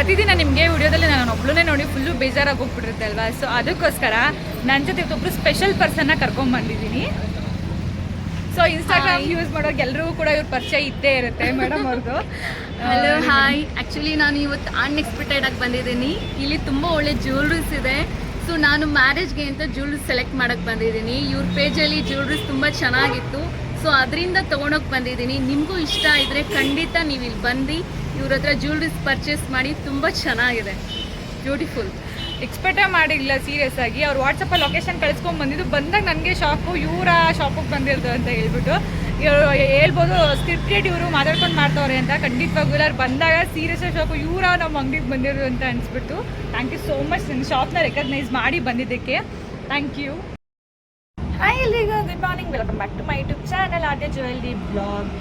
ಪ್ರತಿದಿನ ನಿಮಗೆ ವಿಡಿಯೋದಲ್ಲಿ ನಾನು ಒಬ್ಳನ್ನೇ ನೋಡಿ ಫುಲ್ಲು ಬೇಜಾರಾಗಿ ಹೋಗ್ಬಿಟ್ಟಿರುತ್ತೆ ಅಲ್ವಾ? ಸೊ ಅದಕ್ಕೋಸ್ಕರ ನನ್ನ ಜೊತೆ ಒಬ್ಬರು ಸ್ಪೆಷಲ್ ಪರ್ಸನ್ನ ಕರ್ಕೊಂಡ್ ಬಂದಿದ್ದೀನಿ. ಸೊ ಇನ್ಸ್ಟಾಗ್ರಾಮ್ ಯೂಸ್ ಮಾಡೋರ್ಗೆ ಎಲ್ಲರಿಗೂ ಕೂಡ ಇವ್ರ ಪರಿಚಯ ಇದ್ದೇ ಇರುತ್ತೆ ಮೇಡಮ್ ಅವ್ರದ್ದು ಹಲೋ ಹಾಯ್ ಆ್ಯಕ್ಚುಲಿ ನಾನು ಇವತ್ತು ಅನ್ಎಕ್ಸ್ಪೆಕ್ಟೆಡ್ ಆಗಿ ಬಂದಿದ್ದೀನಿ. ಇಲ್ಲಿ ತುಂಬ ಒಳ್ಳೆ ಜ್ಯುವೆಲ್ರೀಸ್ ಇದೆ. ಸೊ ನಾನು ಮ್ಯಾರೇಜ್ಗೆ ಅಂತ ಜ್ಯುವೆಲ್ರೀಸ್ ಸೆಲೆಕ್ಟ್ ಮಾಡೋಕ್ಕೆ ಬಂದಿದ್ದೀನಿ. ಇವ್ರ ಪೇಜಲ್ಲಿ ಜ್ಯುವೆಲ್ರೀಸ್ ತುಂಬ ಚೆನ್ನಾಗಿತ್ತು. ಸೊ ಅದರಿಂದ ತೊಗೊಂಡೋಗಿ ಬಂದಿದ್ದೀನಿ. ನಿಮಗೂ ಇಷ್ಟ ಇದ್ದರೆ ಖಂಡಿತ ನೀವು ಇಲ್ಲಿ ಬಂದು ಇವ್ರ ಹತ್ರ ಜ್ಯುವೆಲ್ರೀಸ್ ಪರ್ಚೇಸ್ ಮಾಡಿ ತುಂಬ ಚೆನ್ನಾಗಿದೆ. ಬ್ಯೂಟಿಫುಲ್ ಎಕ್ಸ್ಪೆಕ್ಟೇ ಮಾಡಿಲ್ಲ ಸೀರಿಯಸ್ ಆಗಿ. ಅವ್ರು ವಾಟ್ಸಪ್ಪಲ್ಲಿ ಲೊಕೇಶನ್ ಕಳಿಸ್ಕೊಂಡ್ ಬಂದಿದ್ದು. ಬಂದಾಗ ನನಗೆ ಶಾಪು ಇವರ ಶಾಪಿಗೆ ಬಂದಿರೋದು ಅಂತ ಹೇಳ್ಬಿಟ್ಟು ಇವ್ರು ಹೇಳ್ಬೋದು ಸ್ಕ್ರಿಪ್ಟೆಡ್ ಇವರು ಮಾತಾಡ್ಕೊಂಡು ಮಾಡ್ತವ್ರೆ ಅಂತ. ಖಂಡಿತವಾಗ್ಲೂ ಅವ್ರು ಬಂದಾಗ ಸೀರಿಯಸ್ ಶಾಪು ಇವರ ನಮ್ಮ ಅಂಗಡಿಗೆ ಬಂದಿರೋದು ಅಂತ ಅನಿಸ್ಬಿಟ್ಟು ಥ್ಯಾಂಕ್ ಯು ಸೋ ಮಚ್ ನನ್ನ ಶಾಪ್ನ ರೆಕಗ್ನೈಸ್ ಮಾಡಿ ಬಂದಿದ್ದಕ್ಕೆ. ಥ್ಯಾಂಕ್ ಯು ಹಾಯ್ ಎಲ್ರಿಗೂ. Good morning welcome back to my YouTube channel Arya jewellery blog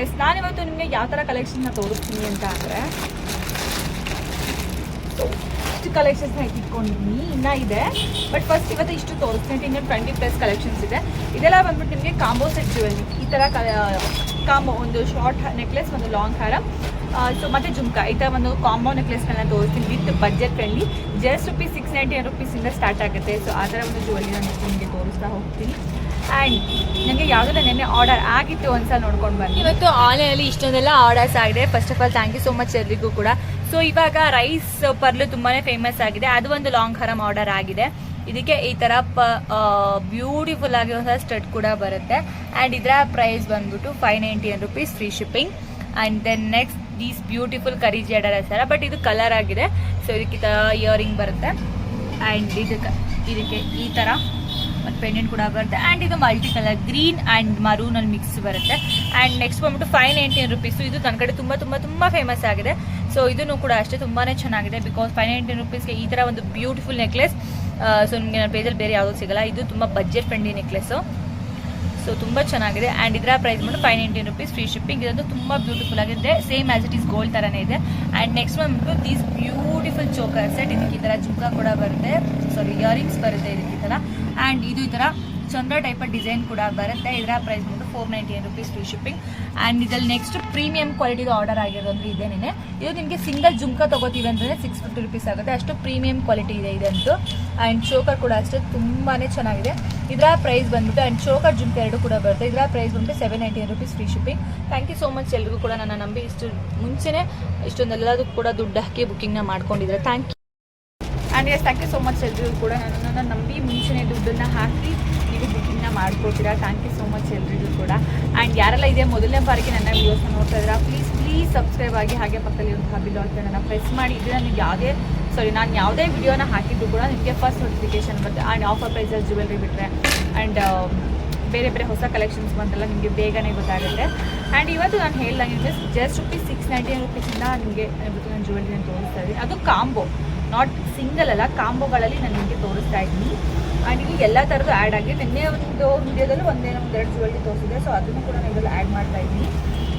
yes ನಾನಿವತ್ತು ನಿಮಗೆ ಯಾವ ಥರ ಕಲೆಕ್ಷನ್ನ ತೋರಿಸ್ತೀನಿ ಅಂತ ಅಂದರೆ ಇಷ್ಟು ಕಲೆಕ್ಷನ್ಸ್ನ ಇಟ್ಕೊಂಡಿದ್ದೀನಿ. ಇನ್ನೂ ಇದೆ. ಬಟ್ ಫಸ್ಟ್ ಇವತ್ತು ಇಷ್ಟು ತೋರಿಸ್ತೀನಿ ಇನ್ನೂ ಟ್ವೆಂಟಿ ಪ್ಲಸ್ ಕಲೆಕ್ಷನ್ಸ್ ಇದೆ. ಇದೆಲ್ಲ ಬಂದ್ಬಿಟ್ಟು ನಿಮಗೆ ಕಾಂಬೋ ಸೆಟ್ ಜ್ಯುವೆಲ್ರಿ ಈ ಥರ ಕಾಂಬೋ ಒಂದು ಶಾರ್ಟ್ ನೆಕ್ಲೆಸ್ ಒಂದು ಲಾಂಗ್ ಹಾರ ಸೊ ಮತ್ತೆ ಜುಮ್ಕಾ, ಈ ಥರ ಒಂದು ಕಾಂಬೋ ನೆಕ್ಲೆಸ್ಗಳನ್ನ ತೋರಿಸ್ತೀನಿ with budget friendly just rupees six ninety ರುಪೀಸಿಂದ start ಆಗುತ್ತೆ. ಸೊ ಆ ಥರ ಒಂದು ಜ್ಯುವೆಲ್ರಿನ ನಿಮಗೆ ತೋರಿಸ್ತಾ ಹೋಗ್ತೀನಿ. ಆ್ಯಂಡ್ ನನಗೆ ಯಾವುದೆಲ್ಲ ನೆನ್ನೆ ಆರ್ಡರ್ ಆಗಿತ್ತು ಒಂದ್ಸಲ ನೋಡ್ಕೊಂಡು ಬನ್ನಿ. ಇವತ್ತು ಆನ್ಲೈನಲ್ಲಿ ಇಷ್ಟೊಂದೆಲ್ಲ ಆರ್ಡರ್ಸ್ ಆಗಿದೆ. First of all thank you so much ಎಲ್ರಿಗೂ ಕೂಡ. ಸೊ ಇವಾಗ ರೈಸ್ ಪರ್ಲು ತುಂಬಾ ಫೇಮಸ್ ಆಗಿದೆ. ಅದು ಒಂದು ಲಾಂಗ್ ಹರಮ್ ಆರ್ಡರ್ ಆಗಿದೆ. ಇದಕ್ಕೆ ಈ ಥರ ಪ ಬ್ಯೂಟಿಫುಲ್ ಆಗಿರುವಂಥ ಸ್ಟಡ್ ಕೂಡ ಬರುತ್ತೆ. ಆ್ಯಂಡ್ ಇದರ ಪ್ರೈಸ್ ಬಂದ್ಬಿಟ್ಟು five ninety rupees free shipping and then next these beautiful ಕರಿ ಜಡರ್ ಸರ ಬಟ್ ಇದು ಕಲರ್ ಆಗಿದೆ. ಸೊ ಇದಕ್ಕೆ ಇಯರಿಂಗ್ ಬರುತ್ತೆ. ಆ್ಯಂಡ್ ಇದಕ್ಕೆ ಇದಕ್ಕೆ ಈ ಥರ ಮತ್ತು ಪೆಂಡೆಂಟ್ ಕೂಡ ಬರುತ್ತೆ. ಆ್ಯಂಡ್ ಇದು ಮಲ್ಟಿ ಕಲರ್ ಗ್ರೀನ್ ಆ್ಯಂಡ್ ಮರೂನಲ್ಲಿ ಮಿಕ್ಸ್ ಬರುತ್ತೆ. ಆ್ಯಂಡ್ ನೆಕ್ಸ್ಟ್ ಬಂದ್ಬಿಟ್ಟು ಫೈವ್ ನೈಂಟೀನ್ ರುಪೀಸು ಇದು ನನ್ನ ಕಡೆ ತುಂಬ ತುಂಬ ತುಂಬ ಫೇಮಸ್ ಆಗಿದೆ. ಸೊ ಇದನ್ನು ಕೂಡ ಅಷ್ಟೇ ತುಂಬಾ ಚೆನ್ನಾಗಿದೆ ಬಿಕಾಸ್ ಫೈವ್ ನೈಂಟೀನ್ ರುಪೀಸ್ಗೆ ಈ ಥರ ಒಂದು ಬ್ಯೂಟಿಫುಲ್ ನೆಕ್ಲೆಸ್ ಸೊ ನಿಮಗೆ ನನ್ನ ಪೇಜಲ್ಲಿ ಬೇರೆ ಯಾವುದೂ ಸಿಗಲ್ಲ. ಇದು ತುಂಬ ಬಜೆಟ್ ಫ್ರೆಂಡ್ಲಿ ನೆಕ್ಲೆಸ್ಸು ಸೊ ತುಂಬ ಚೆನ್ನಾಗಿದೆ. ಆ್ಯಂಡ್ ಇದರ ಪ್ರೈಸ್ ಬಂದು five nineteen rupees free shipping ಇದಂತೂ ತುಂಬ ಬ್ಯೂಟಿಫುಲ್ ಆಗಿದೆ. Same as it is gold ಥರನೇ ಇದೆ. ಆ್ಯಂಡ್ ನೆಕ್ಸ್ಟ್ ಬಂದ್ಬಿಟ್ಟು ದೀಸ್ ಬ್ಯೂಟಿಫುಲ್ ಚೋಕರ್ ಸೆಟ್ ಇದಕ್ಕೆ ಈ ಥರ ಜುಮ್ಕಾ ಕೂಡ ಬರುತ್ತೆ. ಸಾರಿ ಇಯರಿಂಗ್ಸ್ ಬರುತ್ತೆ ಇದಕ್ಕೆ ಈ ಥರ ಆ್ಯಂಡ್ ಇದು ಈ ಥರ ಚಂದ್ರ ಟೈಪ್ ಡಿಸೈನ್ ಕೂಡ ಬರುತ್ತೆ. ಇದರ ಪ್ರೈಸ್ ಬಂದು four ninety rupees free shipping and ಇದರಲ್ಲಿ ನೆಕ್ಸ್ಟ್ ಪ್ರೀಮಿಯಂ ಕ್ವಾಲಿಟಿದು ಆರ್ಡರ್ ಆಗಿರೋದು ಇದೇನೇ ಇದು ನಿಮಗೆ ಸಿಂಗಲ್ ಜುಮ್ಕ ತೊಗೋತೀವಿ ಅಂದರೆ ಸಿಕ್ಸ್ ಫಿಫ್ಟಿ ರುಪೀಸ್ ಆಗುತ್ತೆ. ಅಷ್ಟು ಪ್ರೀಮಿಯಂ ಕ್ವಾಲಿಟಿ ಇದೆ ಇದಂತೂ. ಆ್ಯಂಡ್ ಚೋಕರ್ ಕೂಡ ಅಷ್ಟೇ ತುಂಬಾ ಚೆನ್ನಾಗಿದೆ. ಇದರ ಪ್ರೈಸ್ ಬಂದ್ಬಿಟ್ಟು ಆ್ಯಂಡ್ ಚೋಕರ್ ಜುಮ್ಕ ಎರಡು ಕೂಡ ಬರುತ್ತೆ. ಇದರ ಪ್ರೈಸ್ ಬಂದ್ಬಿಟ್ಟು seven ninety rupees free shipping thank you so much ಎಲ್ಲರಿಗೂ ಕೂಡ ನನ್ನ ನಂಬಿ ಇಷ್ಟು ಮುಂಚೆನೇ ಇಷ್ಟೊಂದೆಲ್ಲದಕ್ಕೂ ಕೂಡ ದುಡ್ಡು ಹಾಕಿ ಬುಕ್ಕಿಂಗ್ನ ಮಾಡ್ಕೊಂಡಿದ್ದಾರೆ. Thank you and yes thank you so much ಎಲ್ರಿಗೂ ಕೂಡ ನನ್ನನ್ನು ನಂಬಿ ಮುಂಚೆನೇ ದುಡ್ಡನ್ನು ಹಾಕಿ ನೀವು ಬುಕ್ಕಿಂಗ್ನ ಮಾಡ್ಕೊಡ್ತೀರಾ ಥ್ಯಾಂಕ್ ಯು ಸೋ ಮಚ್ ಎಲ್ರಿಗೂ ಕೂಡ. ಆ್ಯಂಡ್ ಯಾರೆಲ್ಲ ಇದೆ ಮೊದಲನೇ ಬಾರಿಗೆ ನನ್ನ ವೀಡಿಯೋಸ್ನ ನೋಡ್ತಾ ಇದ್ದೀರಾ ಪ್ಲೀಸ್ ಪ್ಲೀಸ್ ಸಬ್ಸ್ಕ್ರೈಬ್ ಆಗಿ ಹಾಗೆ ಪಕ್ಕದಲ್ಲಿ ಒಂದು ಬಿಲ್ ಆಲ್ಟನ್ನು ಪ್ರೆಸ್ ಮಾಡಿ. ಇದು ನನಗೆ ಯಾವುದೇ ಸಾರಿ ನಾನು ಯಾವುದೇ ವಿಡಿಯೋನ ಹಾಕಿದ್ದು ಕೂಡ ನಿಮಗೆ ಫಸ್ಟ್ ನೋಟಿಫಿಕೇಷನ್ ಬರುತ್ತೆ. ಆ್ಯಂಡ್ ಆಫರ್ ಪ್ರೈಸಲ್ಲಿ ಜ್ಯುವೆಲ್ರಿ ಬಿಟ್ಟರೆ ಆ್ಯಂಡ್ ಬೇರೆ ಬೇರೆ ಹೊಸ ಕಲೆಕ್ಷನ್ಸ್ ಬಂತಲ್ಲ ನಿಮಗೆ ಬೇಗನೆ ಗೊತ್ತಾಗುತ್ತೆ. ಆ್ಯಂಡ್ ಇವತ್ತು ನಾನು ಹೇಳ್ದಂಗೆ ಜಸ್ಟ್ ರುಪೀಸ್ ಸಿಕ್ಸ್ ನೈಂಟಿ ರುಪೀಸಿಂದ ನಿಮಗೆ ನಾನು ಜ್ಯುವೆಲ್ರಿನ ತೋರಿಸ್ತಾ ಇದ್ದೀನಿ. ಅದು ಕಾಂಬೋ ನಾಟ್ ಸಿಂಗಲ್ ಅಲ್ಲ, ಕಾಂಬೋಗಳಲ್ಲಿ ನಾನು ನಿಮಗೆ ತೋರಿಸ್ತಾ ಇದ್ದೀನಿ. ಆ್ಯಂಡ್ ಇಲ್ಲಿ ಎಲ್ಲ ಥರದ್ದು ಆ್ಯಡ್ ಆಗಿದೆ. ನಿನ್ನೆ ಒಂದು ವಿಡಿಯೋದಲ್ಲೂ ಒಂದೇನೋ ಎರಡು ಜ್ಯುವೆಲ್ರಿ ತೋರಿಸಿದೆ ಸೊ ಅದನ್ನು ಕೂಡ ನಾನು ಇದರಲ್ಲಿ ಆ್ಯಡ್ ಮಾಡ್ತಾ ಇದ್ದೀನಿ.